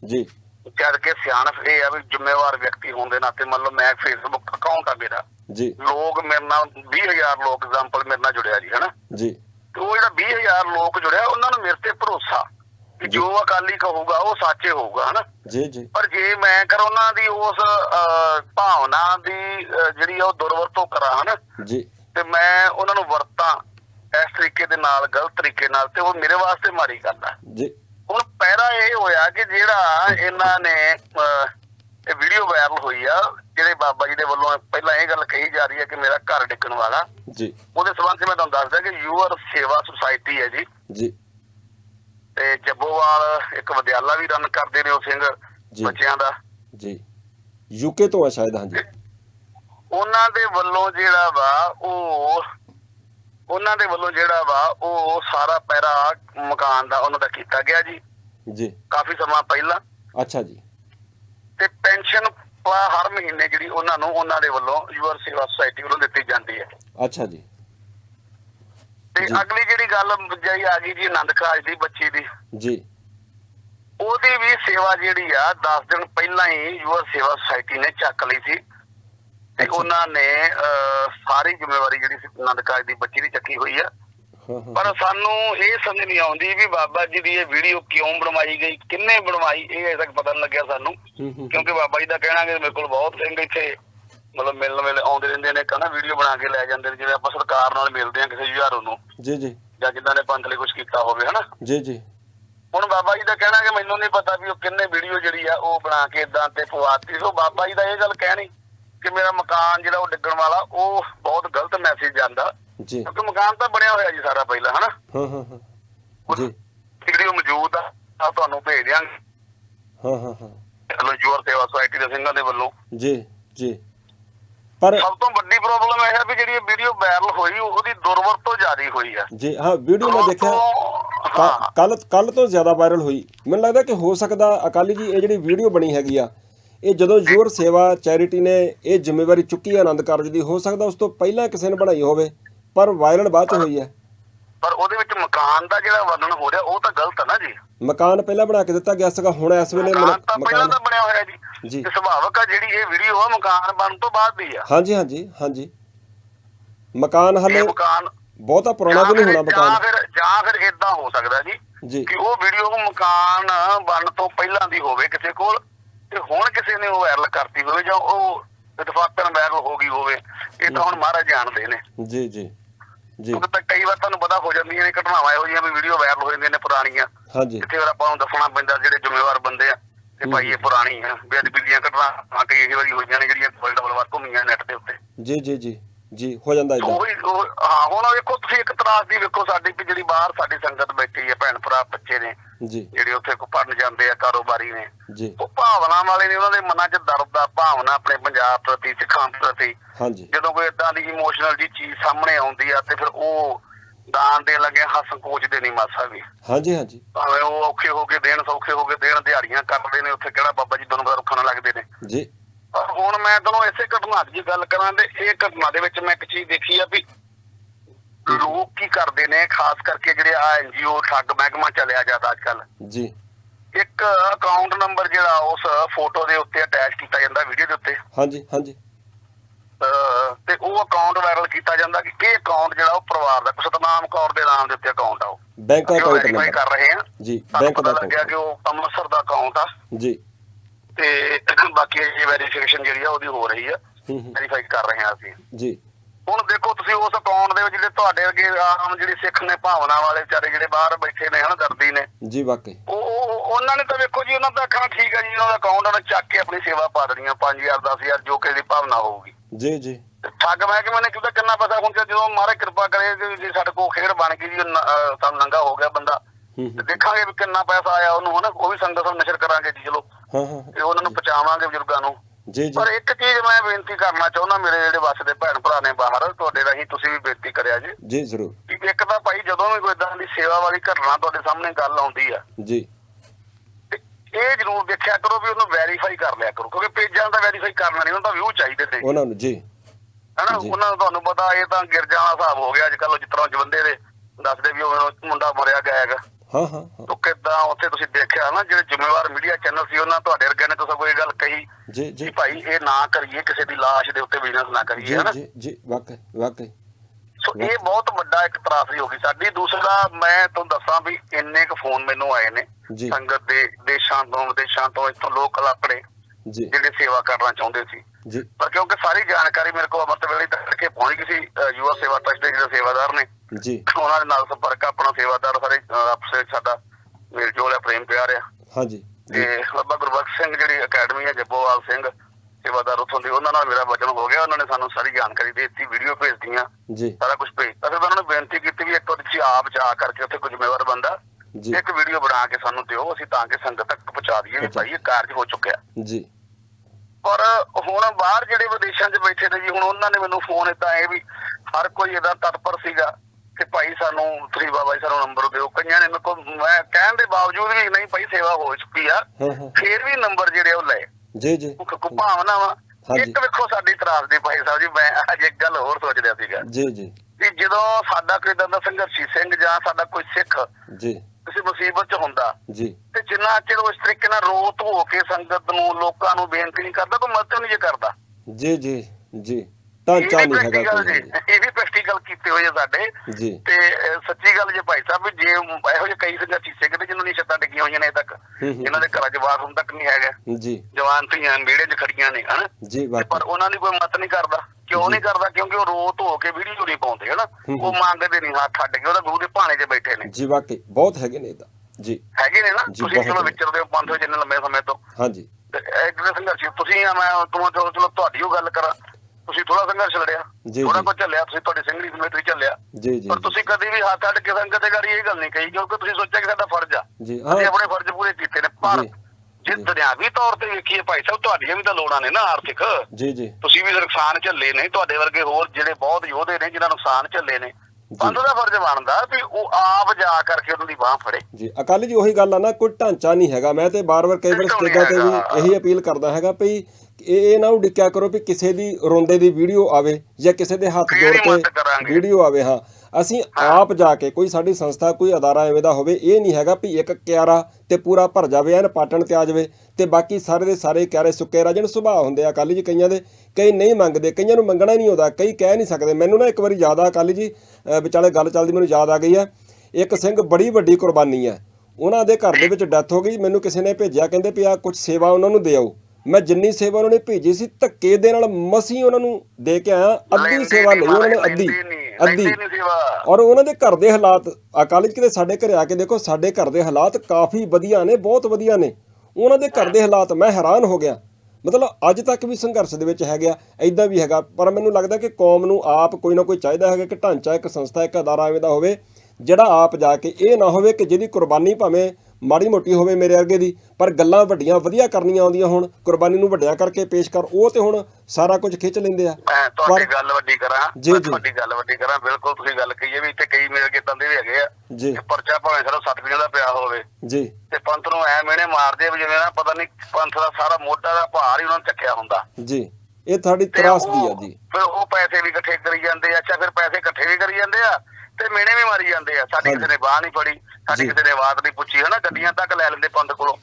ਜੀ। ਜਦ ਕਿ ਸਿਆਣਪ ਇਹ ਆ ਵੀ ਜ਼ਿੰਮੇਵਾਰ ਵਿਅਕਤੀ ਹੋਣ ਦੇ ਨਾਤੇ ਮੰਨ ਲਓ ਮੈਂ ਫੇਸਬੁੱਕ ਅਕਾਊਂਟ ਆ ਮੇਰਾ ਜੀ। ਲੋਕ ਮੇਰੇ ਨਾਲ 20000 ਲੋਕ ਐਗਜ਼ਾਮਪਲ ਮੇਰੇ ਨਾਲ ਜੁੜਿਆ ਜੀ ਹਨਾ? ਜੀ। ਤੇ ਉਹ ਜਿਹੜਾ 20000 ਲੋਕ ਜੁੜਿਆ ਉਹਨਾਂ ਨੂੰ ਮੇਰੇ ਤੇ ਭਰੋਸਾ ਕਿ ਜੀ। ਅਕਾਲੀ ਕਹੂਗਾ ਉਹ ਸੱਚੇ ਹੋਊਗਾ ਹਨਾ? ਜੀ ਜੀ। ਪਰ ਜੇ ਮੈਂ ਕਰ ਉਹਨਾਂ ਦੀ ਉਸ ਭਾਵਨਾ ਦੀ ਜਿਹੜੀ ਉਹ ਦੁਰਵਰਤੋਂ ਕਰਾਂ ਹਨਾ? ਜੀ। ਤੇ ਮੈਂ ਉਹਨਾਂ ਨੂੰ ਵਰਤਾਂ ਇਸ ਤਰੀਕੇ ਦੇ ਨਾਲ ਗਲਤ ਤਰੀਕੇ ਨਾਲ ਤੇ ਉਹ ਮੇਰੇ ਵਾਸਤੇ ਮਾੜੀ ਗੱਲ ਆ। ਜੀ। ਹੁਣ ਪਹਿਰਾ ਇਹ ਹੋਇਆ ਕਿ ਜਿਹੜਾ ਇਹਨਾਂ ਨੇ ਇਹ ਵੀਡੀਓ ਵਾਇਰਲ ਹੋਈ ਆ ਜਿਹੜੇ ਬਾਬਾ ਜੀ ਦੇ ਵੱਲੋਂ ਪਹਿਲਾਂ ਇਹ ਗੱਲ ਕਹੀ ਜਾ ਰਹੀ ਹੈ ਕਿ ਮੇਰਾ ਘਰ ਡਿੱਗਣ ਵਾਲਾ। ਜੀ। ਉਹਦੇ ਸਬੰਧ 'ਚ ਮੈਂ ਤੁਹਾਨੂੰ ਦੱਸਦਾ ਕਿ ਯੂਅਰ ਸੇਵਾ ਸੁਸਾਇਟੀ ਹੈ ਜੀ। ਜੀ। ਤੇ ਜੱਬੋਵਾਲ ਇੱਕ ਵਿਦਿਆਲਾ ਵੀ ਰਨ ਕਰਦੇ ਨੇ ਉਹ ਸਿੰਘ। ਬੱਚਿਆਂ ਦਾ। ਜੀ। ਯੂਕੇ ਤੋਂ ਆ ਸ਼ਾਇਦ ਹਾਂਜੀ। ਉਹਨਾਂ ਦੇ ਵੱਲੋਂ ਜਿਹੜਾ ਵਾ ਉਹ ਉਹਨਾਂ ਦੇ ਵੱਲੋਂ ਜਿਹੜਾ ਵਾ ਉਹ ਸਾਰਾ ਪੈਰਾ ਮਕਾਨ ਦਾ ਉਹਨਾਂ ਦਾ ਕੀਤਾ ਗਿਆ ਜੀ। ਜੀ। ਕਾਫੀ ਸਮਾਂ ਪਹਿਲਾਂ। ਅੱਛਾ ਜੀ। ਤੇ ਪੈਨਸ਼ਨ ਹਰ ਮਹੀਨੇ ਜਿਹੜੀ ਉਹਨਾਂ ਨੂੰ ਉਹਨਾਂ ਦੇ ਵੱਲੋਂ ਯੂਅਰ ਸੇਵਾ ਸੁਸਾਇਟੀ ਵੱਲੋਂ ਦਿੱਤੀ ਜਾਂਦੀ ਹੈ। ਅੱਛਾ ਜੀ। ਤੇ। ਅਗਲੀ ਜਿਹੜੀ ਗੱਲ ਜਾਈ ਆ ਗਈ ਜੀ ਆਨੰਦ ਕਾਜ ਦੀ ਬੱਚੀ ਦੀ। ਜੀ। ਉਹਦੀ ਵੀ ਸੇਵਾ ਜਿਹੜੀ ਆ 10 ਦਿਨ ਪਹਿਲਾਂ ਹੀ ਯੂਅਰ ਸੇਵਾ ਸੁਸਾਇਟੀ ਨੇ ਚੱਕ ਲਈ ਸੀ। ਤੇ। ਉਹਨਾਂ ਨੇ ਸਾਰੀ ਜ਼ਿੰਮੇਵਾਰੀ ਜਿਹੜੀ ਸੀ ਆਨੰਦ ਕਾਜ ਦੀ ਬੱਚੀ ਦੀ ਚੱਕੀ ਹੋਈ ਆ। ਪਰ ਸਾਨੂੰ ਇਹ ਸਮਝ ਨਹੀਂ ਆਉਂਦੀ ਵੀ ਬਾਬਾ ਜੀ ਦੀ ਇਹ ਵੀਡੀਓ ਕਿਉਂ ਬਣਵਾਈ ਗਈ ਕਿੰਨੇ ਬਣਵਾਈ ਇਹ ਅਜੇ ਤੱਕ ਪਤਾ ਨਹੀਂ ਲੱਗਿਆ ਸਾਨੂੰ। ਕਿਉਂਕਿ ਬਾਬਾ ਜੀ ਦਾ ਕਹਿਣਾ ਕਿ ਮੇਰੇ ਕੋਲ ਬਹੁਤ ਸਿੰਘ ਇੱਥੇ ਮਤਲਬ ਮਿਲਣ ਵੇਲੇ ਆਉਂਦੇ ਰਹਿੰਦੇ ਨੇ ਕਹਿੰਦਾ ਵੀਡੀਓ ਬਣਾ ਕੇ ਲੈ ਜਾਂਦੇ ਨੇ ਜਿਵੇਂ ਆਪਾਂ ਸਰਕਾਰ ਨਾਲ ਮਿਲਦੇ ਆ ਕਿਸੇ ਯਾਰੋ ਨੂੰ। ਜੀ ਜੀ। ਜਾਂ ਜਿੱਦਾਂ ਨੇ ਪੰਥ ਲਈ ਕੁਝ ਕੀਤਾ ਹੋਵੇ ਹਨਾ? ਜੀ ਜੀ। ਹੁਣ ਬਾਬਾ ਜੀ ਦਾ ਕਹਿਣਾ ਕਿ ਮੈਨੂੰ ਨਹੀਂ ਪਤਾ ਵੀ ਉਹ ਕਿੰਨੇ ਵੀਡੀਓ ਜਿਹੜੀ ਆ ਉਹ ਬਣਾ ਕੇ ਇਦਾਂ ਤੇ ਪਵਾਤੀ ਸੋ ਬਾਬਾ ਜੀ ਦਾ ਇਹ ਗੱਲ ਕਹਿਣੀ। ਕਿ ਮੇਰਾ ਮਕਾਨ ਜਿਹੜਾ ਉਹ ਡਿੱਗਣ ਵਾਲਾ ਉਹ ਬਹੁਤ ਗਲਤ ਮੈਸੇਜ ਜਾਂਦਾ ਜੀ। ਕਿਉਂਕਿ ਮਕਾਨ ਤਾਂ ਬਣਿਆ ਹੋਇਆ ਜੀ ਸਾਰਾ ਪਹਿਲਾਂ ਹਨਾ? ਹਾਂ ਹਾਂ ਹਾਂ। ਜੀ। ਵੀਡੀਓ ਮੌਜੂਦ ਆ ਆਹ ਤੁਹਾਨੂੰ ਭੇਜ ਦਿਆਂਗੇ। ਹਾਂ ਹਾਂ ਹਾਂ। ਚਲੋ ਜੋਰ ਸੇਵਾ ਸੁਸਾਇਟੀ ਦੇ ਸਿੰਘਾਂ ਦੇ ਵੱਲੋਂ। ਜੀ ਜੀ। ਪਰ ਸਭ ਤੋਂ ਵੱਡੀ ਪ੍ਰੋਬਲਮ ਇਹ ਹੈ ਵੀ ਜਿਹੜੀ ਇਹ ਵੀਡੀਓ ਵਾਇਰਲ ਹੋਈ ਉਹਦੀ ਦੁਰਵਰਤੋਂ ਜ਼ਿਆਦੀ ਹੋਈ ਆ। ਜੀ ਹਾਂ ਵੀਡੀਓ ਮੈਂ ਦੇਖਿਆ ਕੱਲ ਕੱਲ ਤੋਂ ਜ਼ਿਆਦਾ ਵਾਇਰਲ ਹੋਈ। ਮੈਨੂੰ ਲੱਗਦਾ ਕਿ ਹੋ ਸਕਦਾ ਅਕਾਲੀ ਜੀ ਇਹ ਜਿਹੜੀ ਵੀਡੀਓ ਬਣੀ ਹੈਗੀ ਆ ਇਹ ਜਦੋਂ ਯੂਰ ਸੇਵਾ ਚੈਰਿਟੀ ਨੇ ਇਹ ਜ਼ਿੰਮੇਵਾਰੀ ਚੁੱਕੀ ਹੈ ਆਨੰਦ ਕਾਰਜ ਦੀ ਹੋ ਸਕਦਾ ਉਸ ਤੋਂ ਪਹਿਲਾਂ ਕਿਸੇ ਨੇ ਬਣਾਈ ਹੋਵੇ ਪਰ ਵਾਇਰਲ ਬਾਅਦ ਚ ਹੋਈ ਹੈ। ਪਰ ਉਹਦੇ ਵਿੱਚ ਮਕਾਨ ਦਾ ਜਿਹੜਾ ਵਰਣਨ ਹੋ ਰਿਹਾ ਉਹ ਤਾਂ ਗਲਤ ਹੈ ਨਾ ਜੀ। ਮਕਾਨ ਪਹਿਲਾਂ ਬਣਾ ਕੇ ਦਿੱਤਾ ਗਿਆ ਸੀਗਾ ਹੁਣ ਇਸ ਵੇਲੇ ਮਕਾਨ ਤਾਂ ਪਹਿਲਾਂ ਮਕਾਨ ਤਾਂ ਬਣਿਆ ਹੋਇਆ ਜੀ। ਜੀ। ਸੁਭਾਵਕ ਆ ਜਿਹੜੀ ਇਹ ਵੀਡੀਓ ਆ ਮਕਾਨ ਬਣਨ ਤੋਂ ਬਾਅਦ ਦੀ ਆ। ਹਾਂਜੀ ਹਾਂਜੀ ਹਾਂਜੀ। ਮਕਾਨ ਹਲੇ ਮਕਾਨ ਬਹੁਤਾ ਪੁਰਾਣਾ ਵੀ ਨਹੀਂ ਹੋਣਾ ਫਿਰ- ਜਾਂ ਮਕਾਨ ਫਿਰ ਜਾਂ ਫਿਰ ਇਦਾਂ ਹੋ ਸਕਦਾ ਜੀ ਕਿ ਉਹ ਵੀਡੀਓ ਮਕਾਨ ਬਣਨ ਤੋਂ ਪਹਿਲਾਂ ਦੀ ਹੋਵੇ ਕਿਸੇ ਕੋਲ। ਤੇ ਹੁਣ ਕਿਸੇ ਨੇ ਉਹ ਵਾਇਰਲ ਕਰਤੀ ਹੋਵੇ ਜਾਂ ਉਹ ਇਤਫਾਕਨ ਵਾਇਰਲ ਹੋ ਗਈ ਹੋਵੇ ਇਹ ਤਾਂ ਹੁਣ ਮਹਾਰਾਜ ਜਾਣਦੇ ਨੇ। ਜੀ ਜੀ। ਜੀ। ਕਿਉਂਕਿ ਤਾਂ ਕਈ ਵਾਰ ਤੁਹਾਨੂੰ ਪਤਾ ਹੋ ਜਾਂਦੀਆਂ ਨੇ ਘਟਨਾਵਾਂ ਇਹੋ ਜਿਹੀਆਂ ਵੀ ਵੀਡੀਓ ਵਾਇਰਲ ਹੋ ਜਾਂਦੀਆਂ ਨੇ ਪੁਰਾਣੀਆਂ। ਹਾਂਜੀ। ਜਿੱਥੇ ਫਿਰ ਆਪਾਂ ਨੂੰ ਦੱਸਣਾ ਪੈਂਦਾ ਜਿਹੜੇ ਜ਼ਿੰਮੇਵਾਰ ਬੰਦੇ ਆ ਤੇ ਭਾਈ ਇਹ ਪੁਰਾਣੀ ਆ ਬੇਅਦਬੀ ਦੀਆਂ ਘਟਨਾਵਾਂ ਕਈ ਇਹੋ ਵਾਰੀ ਹੋਈਆਂ ਨੇ ਜਿਹੜੀਆਂ ਡਬਲ ਵਾਰ ਘੁੰਮੀਆਂ ਨੈਟ ਦੇ ਉੱਤੇ। ਜੀ ਜੀ ਜੀ। ਜੀ ਹੋ ਜਾਂਦਾ ਇਦਾਂ ਉਹੀ ਉਹ ਹਾਂ ਹੁਣ ਵੇਖੋ ਤੁਸੀਂ ਇੱਕ ਤਰਾਸ ਦੀ ਵੇਖੋ ਸਾਡੀ ਵੀ ਜਿਹੜੀ ਬਾਹਰ ਸਾਡੀ ਸੰਗਤ ਬੈਠੀ ਹੈ ਭੈਣ ਭਰਾ ਬੱਚੇ ਨੇ ਜੀ। ਜਿਹੜੇ ਉੱਥੇ ਕੋ ਪੜਨ ਜਾਂਦੇ ਆ ਕਾਰੋਬਾਰੀ ਨੇ। ਜੀ। ਉਹ ਭਾਵਨਾ ਵਾਲੇ ਨੇ ਉਹਨਾਂ ਦੇ ਮਨਾਂ 'ਚ ਦਰਦ ਦਾ ਭਾਵਨਾ ਆਪਣੇ ਪੰਜਾਬ ਪ੍ਰਤੀ ਸਿੱਖਾਂ ਪ੍ਰਤੀ। ਹਾਂਜੀ। ਜਦੋਂ ਕੋਈ ਇਦਾਂ ਦੀ ਇਮੋਸ਼ਨਲ ਜੀ ਚੀਜ਼ ਸਾਹਮਣੇ ਆਉਂਦੀ ਆ ਤੇ ਫਿਰ ਉਹ ਦਾਨ ਦੇ ਲੱਗੇ ਹੱਸ ਕੋਚਦੇ ਨਹੀਂ ਮਾਸਾ ਵੀ। ਹਾਂਜੀ ਹਾਂਜੀ। ਭਾਵੇਂ ਉਹ ਔਖੇ ਹੋ ਕੇ ਦੇਣ ਸੌਖੇ ਹੋ ਕੇ ਦੇਣ ਦਿਹਾੜੀਆਂ ਕਰਦੇ ਨੇ ਉੱਥੇ ਕਿਹੜਾ ਬਾਬਾ ਜੀ ਦੋਨੋਂ ਦਾ ਰੁੱਖਣ ਲੱਗਦੇ ਨੇ। ਜੀ। ਹੁਣ ਮੈਂ ਤੁਹਾਨੂੰ ਇਸੇ ਘਟਨਾ ਦੀ ਗੱਲ ਕਰਾਂ ਤੇ ਇਹ ਘਟਨਾ ਦੇ ਵਿੱਚ ਮੈਂ ਇੱਕ ਚੀਜ਼ ਦੇਖੀ ਆ ਵੀ ਲੋਕ ਕੀ ਕਰਦੇ ਨੇ ਖਾਸ ਕਰਕੇ ਜਿਹੜੇ ਆ ਐਨਜੀਓ ਠੱਗ ਮਹਿਕਮਾ ਚੱਲਿਆ ਜਾਂਦਾ ਅੱਜ ਕੱਲ ਜੀ। ਇੱਕ ਅਕਾਊਂਟ ਨੰਬਰ ਜਿਹੜਾ ਉਸ ਫੋਟੋ ਦੇ ਉੱਤੇ ਅਟੈਚ ਕੀਤਾ ਜਾਂਦਾ ਵੀਡੀਓ ਦੇ ਉੱਤੇ। ਹਾਂਜੀ ਹਾਂਜੀ। ਤੇ ਉਹ ਅਕਾਊਂਟ ਵਾਇਰਲ ਕੀਤਾ ਜਾਂਦਾ ਕਿ ਇਹ ਅਕਾਊਂਟ ਜਿਹੜਾ ਉਹ ਪਰਿਵਾਰ ਦਾ ਸਤਨਾਮ ਕੌਰ ਦੇ ਨਾਮ ਦੇ ਉੱਤੇ ਅਕਾਊਂਟ ਆ ਉਹ। ਬੈਂਕ ਅਕਾਊਂਟ ਨੰਬਰ ਕਰ ਰਹੇ ਹਾਂ। ਜੀ ਬੈਂਕ ਦਾ ਲੱਗਿਆ ਕਿ ਉਹ ਅੰਮ੍ਰਿਤਸਰ ਦਾ ਅਕਾਊਂਟ ਆ। ਜੀ। ਤੇ ਬਾਕੀ ਇਹ ਵੈਰੀਫਿਕੇਸ਼ਨ ਜਿਹੜੀ ਆ ਉਹਦੀ ਹੋ ਰਹੀ ਆ। ਵੈਰੀਫਾਈ ਕਰ ਰਹੇ ਹਾਂ ਅਸੀਂ। ਜੀ। ਹੁਣ ਦੇਖੋ ਤੁਸੀਂ ਉਸ ਅਕਾਊਂਟ ਦੇ ਵਿੱਚ ਜਿਹੜੇ ਤੁਹਾਡੇ ਅੱਗੇ ਆਮ ਜਿਹੜੀ ਸਿੱਖ ਨੇ ਭਾਵਨਾ ਵਾਲੇ ਵਿਚਾਰੇ ਜਿਹੜੇ ਬਾਹਰ ਬੈਠੇ ਨੇ ਹਨ ਦਰਦੀ ਨੇ। ਜੀ ਵਾਕਈ। ਉਹ ਉਹ- ਉਹ- ਉਹਨਾਂ ਨੇ ਤਾਂ ਵੇਖੋ ਜੀ ਉਹਨਾਂ ਦਾ ਆਖਣਾ ਠੀਕ ਹੈ ਜੀ ਉਹਨਾਂ ਦਾ ਅਕਾਊਂਟ ਉਹਨਾਂ ਚੱਕ ਕੇ ਆਪਣੀ ਸੇਵਾ ਪਾ ਦੇਣੀਆਂ 5000 10000 ਜੋ ਕਿ ਦੀ ਭਾਵਨਾ ਹੋਊਗੀ। ਜੀ ਜੀ। ਠੱਗ ਮਹਿਕਮੇ ਨੇ ਕਿਉਂਕਿ ਕਿੰਨਾ ਪਤਾ ਹੁਣ ਜਦੋਂ ਮਾਰੇ ਕਿਰਪਾ ਕਰੇ ਜੇ- ਸਾਡੇ ਕੋਲ ਖੇਡ ਬਣ ਗਈ ਜੀ ਸਾਨੂੰ ਨੰਗਾ ਹੋ ਗਿਆ ਬੰਦਾ। ਦੇਖਾਂਗੇ ਵੀ ਕਿੰਨਾ ਪੈਸਾ ਆਇਆ ਉਹਨੂੰ ਹਨਾ ਉਹ ਵੀ ਸੰਗਤ ਨੂੰ ਨਸ਼ਰ ਕਰਾਂਗੇ ਜੀ ਚਲੋ। ਹਾਂ ਹਾਂ ਤੇ ਉਹਨਾਂ ਨੂੰ ਪਹੁੰਚਾਵਾਂਗੇ ਬਜ਼ੁਰਗਾਂ ਨੂੰ। ਜੀ ਜੀ। ਪਰ ਇੱਕ ਚੀਜ਼ ਮੈਂ ਬੇਨਤੀ ਕਰਨਾ ਚਾਹੁੰਦਾ ਮੇਰੇ ਜਿਹੜੇ ਵੱਸਦੇ ਭੈਣ ਭਰਾ ਨੇ ਬਾਹਰ ਤੁਹਾਡੇ ਰਾਹੀਂ ਤੁਸੀਂ ਵੀ ਬੇਨਤੀ ਕਰਿਆ ਜੀ। ਜੀ ਜ਼ਰੂਰ। ਇੱਕ ਤਾਂ ਭਾਈ ਜਦੋਂ ਵੀ ਕੋਈ ਇਦਾਂ ਦੀ ਸੇਵਾ ਵਾਲੀ ਘਟਨਾ ਤੁਹਾਡੇ ਸਾਹਮਣੇ ਗੱਲ ਆਉਂਦੀ ਆ ਜੀ। ਇਹ ਜ਼ਰੂਰ ਦੇਖਿਆ ਕਰੋ ਵੀ ਉਹਨੂੰ ਵੈਰੀਫਾਈ ਕਰ ਲਿਆ ਕਰੋ ਕਿਉਂਕਿ ਪੇਜਾਂ ਦਾ ਵੈਰੀਫਾਈ ਕਰਨਾ ਨਹੀਂ ਉਹਨਾਂ ਦਾ ਵਿਊ ਚਾਹੀਦੇ ਨੇ। ਉਹਨਾਂ ਨੂੰ ਜੀ। ਹਨਾ। ਉਹਨਾਂ ਨੂੰ ਤੁਹਾਨੂੰ ਪਤਾ ਇਹ ਤਾਂ ਗਿਰਜਾਂ ਦਾ ਹਿਸਾਬ ਹੋ ਗਿਆ ਅੱਜ ਕੱਲ ਜਿਸ ਤਰ੍ਹਾਂ ਜਵੰਦੇ ਦੇ ਦੱਸਦੇ ਵੀ ਉਹ ਮੁੰਡਾ ਮਰਿਆ ਗਿਆ ਹੈਗਾ ਹਾਂ ਹਾਂ ਹਾਂ। ਤੋ ਕਿਦਾਂ ਉੱਥੇ ਤੁਸੀਂ ਦੇਖਿਆ ਨਾ ਜਿਹੜੇ ਜ਼ਿੰਮੇਵਾਰ ਮੀਡੀਆ ਚੈਨਲ ਸੀ ਉਹਨਾਂ ਤੁਹਾਡੇ ਵਰਗਿਆਂ ਨੇ ਤਾਂ ਸਗੋਂ ਇਹ ਗੱਲ ਕਹੀ ਜੀ ਕਿ ਜੀ ਭਾਈ ਇਹ ਨਾ ਕਰੀਏ ਕਿਸੇ ਦੀ ਲਾਸ਼ ਦੇ ਉੱਤੇ ਬਿਜ਼ਨਸ ਨਾ ਜੀ ਕਰੀਏ ਹਨਾ? ਜੀ ਜੀ ਵਾਕਈ ਵਾਕਈ। ਸੋ ਇਹ ਬਹੁਤ ਵੱਡਾ ਇੱਕ ਤਰਾਸਦੀ ਹੋ ਗਈ ਸਾਡੀ। ਦੂਸਰਾ ਮੈਂ ਤੁਹਾਨੂੰ ਦੱਸਾਂ ਵੀ ਇੰਨੇ ਕੁ ਫੋਨ ਮੈਨੂੰ ਆਏ ਨੇ ਜੀ। ਸੰਗਤ ਦੇ ਦੇਸ਼ਾਂ ਤੋਂ ਵਿਦੇਸ਼ਾਂ ਤੋਂ ਇੱਥੋਂ ਲੋਕਲ ਆਪਣੇ ਜੀ। ਜਿਹੜੇ ਸੇਵਾ ਕਰਨਾ ਚਾਹੁੰਦੇ ਸੀ। ਜੀ। ਪਰ ਕਿਉਂਕਿ ਸਾਰੀ ਜਾਣਕਾਰੀ ਮੇਰੇ ਕੋਲ ਅਮਰਤ ਵੇਲੇ ਤੱਕ ਕੇ ਪਹੁੰਚ ਗਈ ਸੀ ਅ, ਯੁਵਾ ਸੇਵਾ ਟਰਸਟ ਦੇ ਜਿਹੜੇ ਸੇਵਾਦਾਰ ਨੇ। ਜੀ। ਉਹਨਾਂ ਦੇ ਨਾਲ ਸੰਪਰਕ ਆਪਣਾ ਸੇਵਾਦਾਰ ਸਾਰੇ ਅ, ਆਪਸ ਵਿੱਚ ਸਾਡਾ ਮੇਲ ਜੋਲ ਹੈ ਪ੍ਰੇਮ ਪਿਆਰ ਆ। ਹਾਂਜੀ ਤੇ ਬਾਬਾ ਗੁਰਬਖਸ਼ ਸਿੰਘ ਜਿਹੜੀ ਅਕੈਡਮੀ ਹੈ ਜੱਬੋਵਾਲ ਸਿੰਘ ਸੇਵਾਦਾਰ ਉੱਥੋਂ ਦੀ ਉਹਨਾਂ ਨਾਲ ਮੇਰਾ ਵਚਨ ਹੋ ਗਿਆ ਉਹਨਾਂ ਨੇ ਸਾਨੂੰ ਸਾਰੀ ਜਾਣਕਾਰੀ ਦੇ ਦਿੱਤੀ ਵੀਡੀਓ ਭੇਜਤੀਆਂ ਜੀ। ਸਾਰਾ ਕੁਝ ਭੇਜ ਤਾਂ ਫਿਰ ਮੈਂ ਉਹਨਾਂ ਨੂੰ ਬੇਨਤੀ ਕੀਤੀ ਵੀ ਇੱਕ ਵਾਰ ਤੁਸੀਂ ਆਪ ਜਾ ਕਰਕੇ ਉੱਥੇ ਕੋਈ ਜ਼ਿੰਮੇਵਾਰ ਬੰਦਾ ਜੀ। ਇੱਕ ਵੀਡੀਓ ਬਣਾ ਕੇ ਸਾਨੂੰ ਦਿਓ ਅਸੀਂ ਤਾਂ ਕਿ ਸੰਗਤ ਤੱਕ ਪਹੁੰਚਾ ਦਈਏ ਵੀ ਅੱਛਾ। ਭਾਈ ਇਹ ਕਾਰਜ ਹੋ ਚੁੱਕਿਆ। ਜੀ। ਪਰ ਹੁਣ ਬਾਹਰ ਜਿਹੜੇ ਵਿਦੇਸ਼ਾਂ 'ਚ ਬੈਠੇ ਨੇ ਜੀ ਹੁਣ ਉਹਨਾਂ ਨੇ ਮੈਨੂੰ ਫੋਨ ਇਦਾਂ ਇਹ ਵੀ ਹਰ ਕੋਈ ਇਹਦਾ ਤਤਪਰ ਸੀਗਾ ਕਿ ਭਾਈ ਸਾਨੂੰ ਤੁਸੀਂ ਬਾਬਾ ਜੀ ਸਾਨੂੰ ਨੰਬਰ ਦਿਓ। ਕਈਆਂ ਨੇ ਮੇਰੇ ਕੋਲ ਮੈਂ ਕਹਿਣ ਦੇ ਬਾਵਜੂਦ ਵੀ ਨਹੀਂ ਭਾਈ ਸੇਵਾ ਹੋ ਚੁੱਕੀ ਆ। ਹਾਂ ਹਾਂ। ਫੇਰ ਵੀ ਨੰਬਰ ਜਿਹੜੇ ਉਹ ਲਏ ਜੀ ਜੀ। ਭਾਵਨਾ ਵਾ। ਇੱਕ ਵੇਖੋ ਸਾਡੀ ਤਰਾਸ ਦੀ ਭਾਈ ਸਾਹਿਬ ਜੀ ਮੈਂ ਅੱਜ ਇੱਕ ਗੱਲ ਹੋਰ ਸੋਚ ਰਿਹਾ ਸੀਗਾ। ਜੀ ਜੀ। ਕਿ ਜਦੋਂ ਸਾਡਾ ਕੋਈ ਦਾ ਸੰਘਰਸ਼ੀ ਸਿੰਘ ਜਾਂ ਸਾਡਾ ਕੋਈ ਸਿੱਖ ਜੀ। ਕਿਸੇ ਮੁਸੀਬਤ 'ਚ ਹੁੰਦਾ ਜੀ। ਤੇ ਜਿੰਨਾ ਚਿਰ ਉਹ ਇਸ ਤਰੀਕੇ ਨਾਲ ਰੋ ਧੋ ਕੇ ਸੰਗਤ ਨੂੰ ਲੋਕਾਂ ਨੂੰ ਬੇਨਤੀ ਨਹੀਂ ਕਰਦਾ ਕੋਈ ਮਦਦ ਨਹੀਂ ਜੇ ਕਰਦਾ। ਜੀ ਜੀ ਜੀ। ਢਾਂਚਾ ਇਹ ਨਹੀਂ ਹੈਗਾ ਕੋਈ। ਇਹ ਵੀ ਪ੍ਰੈਕਟੀਕਲ ਕੀਤੇ ਹੋਏ ਸਾਡੇ। ਜੀ। ਤੇ ਸੱਚੀ ਗੱਲ ਜੇ ਭਾਈ ਸਾਹਿਬ ਜੇ ਇਹੋ ਜਿਹੇ ਕਈ ਸੰਗਠੀ ਸਿੰਘ ਤੇ ਜਿਨ੍ਹਾਂ ਦੀ ਛੱਤਾਂ ਡਿੱਗੀਆਂ ਹੋਈਆਂ ਨੇ ਅਜੇ ਤੱਕ। ਹੂੰ, ਹੂੰ। ਜਿਨ੍ਹਾਂ ਦੇ ਘਰਾਂ 'ਚ ਬਾਥਰੂਮ ਤੱਕ ਨਹੀਂ ਹੈਗਾ। ਜੀ। ਜਵਾਨ ਧੀਆਂ ਵਿਹੜੇ 'ਚ ਖੜੀਆਂ ਨੇ ਹਨਾ? ਜੀ ਪਰ ਉਹਨਾਂ ਦੀ ਕੋਈ ਮਤ ਨਹੀਂ ਕਰਦਾ। ਕਿਉਂ। ਨਹੀਂ ਕਰਦਾ? ਕਿਉਂਕਿ ਉਹ ਰੋ ਧੋ ਕੇ ਵੀਡੀਓ ਨਹੀਂ ਪਾਉਂਦੇ ਹਨਾ? ਹੂੰ, ਉਹ ਹੂੰ। ਮੰਗਦੇ ਨਹੀਂ ਹੱਥ ਛੱਡ ਕੇ ਉਹਦਾ ਗੁਰੂ ਦੇ ਭਾਣੇ 'ਚ ਬੈਠੇ ਨੇ। ਜੀ ਵਾਕਈ ਬਹੁਤ ਹੈਗੇ ਨੇ ਇਹਦਾ ਜੀ। ਹੈਗੇ ਨੇ ਨਾ? ਤੁਸੀਂ ਚਲੋ। ਵਿਚਰਦੇ ਹੋ ਪੰਥ ਵਿੱਚ ਇੰਨੇ ਲੰਮੇ ਸਮੇਂ ਤੋਂ। ਹਾਂਜੀ। ਇੱਕ ਸੰਘਰਸ਼ ਤੁਸੀਂ ਆ ਮੈਂ ਚਲੋ ਚਲੋ ਤੁਹਾਡੀ ਉਹ ਗੱਲ ਕਰਾਂ। ਤੁਸੀਂ ਥੋੜਾ ਸੰਘਰਸ਼ ਲੜਿਆ ਜੀ, ਥੋੜਾ ਜੀ। ਕੁ ਚੱਲਿਆ ਤੁਸੀਂ ਤੁਹਾਡੀ ਸਿੰਘਲੀ ਸਮੇਤ ਵੀ ਚੱਲਿਆ ਜੀ ਜੀ। ਪਰ ਤੁਸੀਂ ਕਦੇ ਵੀ ਹੱਥ ਅੱਡ ਕੇ ਸੰਗਤ ਦੇ ਗਾੜੀ ਇਹ ਗੱਲ ਨਹੀਂ ਕਹੀ ਕਿਉਂਕਿ ਤੁਸੀਂ ਸੋਚਿਆ ਕਿ ਸਾਡਾ ਫਰਜ਼ ਆ। ਜੀ ਅਸੀਂ ਆਪਣੇ ਫਰਜ਼ ਪੂਰੇ ਕੀਤੇ ਨੇ। ਪਰ ਜੀ, ਜੇ ਜੀ। ਦੁਨਿਆਵੀ ਤੌਰ ਤੇ ਵੇਖੀਏ ਭਾਈ ਸਾਹਿਬ ਤੁਹਾਡੀਆਂ ਵੀ ਤਾਂ ਲੋੜਾਂ ਨੇ ਨਾ ਆਰਥਿਕ। ਜੀ ਜੀ। ਤੁਸੀਂ ਵੀ ਨੁਕਸਾਨ ਝੱਲੇ ਨੇ ਤੁਹਾਡੇ ਵਰਗੇ ਹੋਰ ਜਿਹੜੇ ਬਹੁਤ ਯੋਧੇ ਨੇ ਜਿਨ੍ਹਾਂ ਨੁਕਸਾਨ ਝੱਲੇ ਨੇ। ਪੰਥ ਦਾ ਫਰਜ਼ ਬਣਦਾ ਵੀ ਉਹ ਆਪ ਜਾ ਕਰਕੇ ਉਹਨਾਂ ਦੀ ਬਾਹ ਫੜੇ। ਜੀ ਅਕਾਲੀ ਜੀ ਉਹੀ ਗੱਲ ਆ ਨਾ ਕੋਈ ਢਾਂਚਾ ਨਹੀਂ ਹੈਗਾ। ਮੈਂ ਤੇ ਬਾਰ-ਬਾਰ ਕਈ ਵਾਰ ਸਟੇਜਾਂ ਤੇ ਵੀ ਹੈਗਾ। ਇਹੀ ਅਪੀਲ ਕਰਦਾ ਹੈਗਾ ਭਈ ਇਹ ਇਹ ਨਾ ਉਡੀਕਿਆ ਕਰੋ ਵੀ ਕਿਸੇ ਦੀ ਰੋਂਦੇ ਦੀ ਵੀਡੀਓ ਆਵੇ ਜਾਂ ਕਿਸੇ ਦੇ ਹੱਥ ਜੋੜ ਹੀ ਕੇ। ਵੀਡੀਓ ਆਵੇ ਹਾਂ। ਅਸੀਂ ਆਪ ਜਾ ਕੇ ਕੋਈ ਸਾਡੀ ਸੰਸਥਾ ਕੋਈ ਅਦਾਰਾ ਐਵੇਂ ਦਾ ਹੋਵੇ ਇਹ ਨਹੀਂ ਹੈਗਾ ਵੀ ਇੱਕ ਕਿਆਰਾ ਤੇ ਪੂਰਾ ਭਰ ਜਾਵੇ ਐਨ ਪਾਟਣ ਤੇ ਆ ਜਾਵੇ ਤੇ ਬਾਕੀ ਸਾਰੇ ਦੇ ਸਾਰੇ ਕਿਆਰੇ ਸੁੱਕੇ ਰਹਿ ਜਾਣ ਸੁਭਾਅ ਹੁੰਦੇ ਆ ਅਕਾਲੀ ਜੀ ਕਈਆਂ ਦੇ ਕਈ ਨਹੀਂ ਮੰਗਦੇ ਕਈਆਂ ਨੂੰ ਮੰਗਣਾ ਹੀ ਨਹੀਂ ਆਉਂਦਾ ਕਈ ਕਹਿ ਨਹੀਂ ਸਕਦੇ। ਮੈਨੂੰ ਨਾ ਇੱਕ ਵਾਰੀ ਯਾਦ ਆ ਅਕਾਲੀ ਜੀ ਵਿਚਾਲੇ ਗੱਲ ਚੱਲਦੀ ਮੈਨੂੰ ਯਾਦ ਆ ਗਈ ਆ। ਇੱਕ ਸਿੰਘ ਬੜੀ ਵੱਡੀ ਕੁਰਬਾਨੀ ਹੈ ਉਹਨਾਂ ਦੇ ਘਰ ਦੇ ਵਿੱਚ ਡੈਥ ਹੋ ਗਈ ਮੈਨੂੰ ਕਿਸੇ ਨੇ ਭੇਜਿਆ ਕਹਿੰਦੇ ਵੀ ਆ ਕੁਝ ਸੇਵਾ ਉਹਨਾਂ ਨੂੰ ਦਿਓ ਮੈਂ ਜਿੰਨੀ ਸੇਵਾ ਉਹਨਾਂ ਨੇ ਭੇਜੀ ਸੀ ਧੱਕੇ ਦੇ ਨਾਲ ਮਸੀਂ ਉਹਨਾਂ ਨੂੰ ਦੇ ਕੇ ਆਇਆ ਅੱਧੀ ਸੇਵਾ ਲਈ ਉਹਨਾਂ ਨੇ ਅੱਧੀ ਅੱਧੀ। ਔਰ ਉਹਨਾਂ ਦੇ ਘਰ ਦੇ ਹਾਲਾਤ ਅਕਾਲੀ ਕਿਤੇ ਸਾਡੇ ਘਰੇ ਆ ਕੇ ਦੇਖੋ ਸਾਡੇ ਘਰ ਦੇ ਹਾਲਾਤ ਕਾਫੀ ਵਧੀਆ ਨੇ ਬਹੁਤ ਵਧੀਆ ਨੇ। ਉਹਨਾਂ ਦੇ ਘਰ ਦੇ ਹਾਲਾਤ ਮੈਂ ਹੈਰਾਨ ਹੋ ਗਿਆ। ਮਤਲਬ ਅੱਜ ਤੱਕ ਵੀ ਸੰਘਰਸ਼ ਦੇ ਵਿੱਚ ਹੈਗਾ ਐਦਾਂ ਵੀ ਹੈਗਾ ਪਰ ਮੈਨੂੰ ਲੱਗਦਾ ਕਿ ਕੌਮ ਨੂੰ ਆਪ ਕੋਈ ਨਾ ਕੋਈ ਚਾਹੀਦਾ ਹੈਗਾ ਕਿ ਢਾਂਚਾ ਇੱਕ ਸੰਸਥਾ ਇੱਕ ਅਦਾਰਾ ਐਵੇਂ ਦਾ ਹੋਵੇ ਜਿਹੜਾ ਆਪ ਜਾ ਕੇ ਇਹ ਨਾ ਹੋਵੇ ਕਿ ਜਿਹਦੀ ਕੁਰਬਾਨੀ ਭਾਵੇਂ ਮਾੜੀ ਮੋਟੀ ਹੋਵੇ ਮੇਰੇ ਵਰਗੇ ਦੀ ਪਰ ਗੱਲਾਂ ਵੱਡੀਆਂ ਵਧੀਆ ਕਰਨੀਆਂ ਆਉਂਦੀਆਂ ਹੁਣ। ਕੁਰਬਾਨੀ ਨੂੰ ਵੱਡਿਆਂ ਕਰਕੇ ਪੇਸ਼ ਕਰ ਉਹ ਤੇ ਹੁਣ ਸਾਰਾ ਕੁਝ ਖਿੱਚ ਲੈਂਦੇ ਆ। ਮੈਂ ਤੁਹਾਡੀ ਗੱਲ ਵੱਡੀ ਕਰਾਂ ਜੀ, ਜੀ। ਤੁਹਾਡੀ ਗੱਲ ਵੱਡੀ ਕਰਾਂ ਬਿਲਕੁਲ ਤੁਸੀਂ ਗੱਲ ਕਹੀ ਹੈ ਵੀ ਇੱਥੇ ਕਈ ਮੇਰੇ ਅੱਗੇ ਤੰਦੇ ਵੀ ਹੈਗੇ ਆ। ਜੀ। ਕਿ ਪਰਚਾ ਭਾਵੇਂ ਸਾਰਾ ਸੱਤ ਦਿਨਾਂ ਦਾ ਪਿਆ ਹੋਵੇ। ਜੀ। ਤੇ ਪੰਥ ਨੂੰ ਐ ਮਿਹਣੇ ਮਾਰਦੇ ਆ ਵੀ ਜਿਵੇਂ ਨਾ ਪਤਾ ਨਹੀਂ ਪੰਥ ਦਾ ਸਾਰਾ ਮੋਢਾ ਦਾ ਭਾਰ ਹੀ ਉਹਨਾਂ ਨੇ ਚੱਕਿਆ ਹੁੰਦਾ। ਜੀ। ਇਹ ਤੁਹਾਡੀ ਤਰਾਸਦੀ ਆ ਜੀ। ਫਿਰ ਉਹ ਪੈਸੇ ਵੀ ਇਕੱਠੇ ਕਰੀ ਜਾਂਦੇ ਆ ਅੱਛਾ ਫਿਰ ਪੈਸੇ ਇਕੱਠੇ ਵੀ ਕਰੀ ਜਾਂਦੇ ਆ ਤੇ ਮਿਹਣੇ ਵੀ ਮਾਰੀ ਜਾਂਦੇ ਆ ਸਾਡੀ। ਕਿਸੇ ਨੇ ਬਾਹ ਨਹੀਂ ਫੜੀ ਸਾਡੀ। ਕਿਸੇ ਨੇ ਆਵਾਜ਼ ਨਹੀਂ ਪੁੱਛੀ ਹਨਾ ਗੱਡੀਆਂ ਤੱਕ ਲੈ ਲੈਂਦੇ ਪੰਥ ਕੋਲੋਂ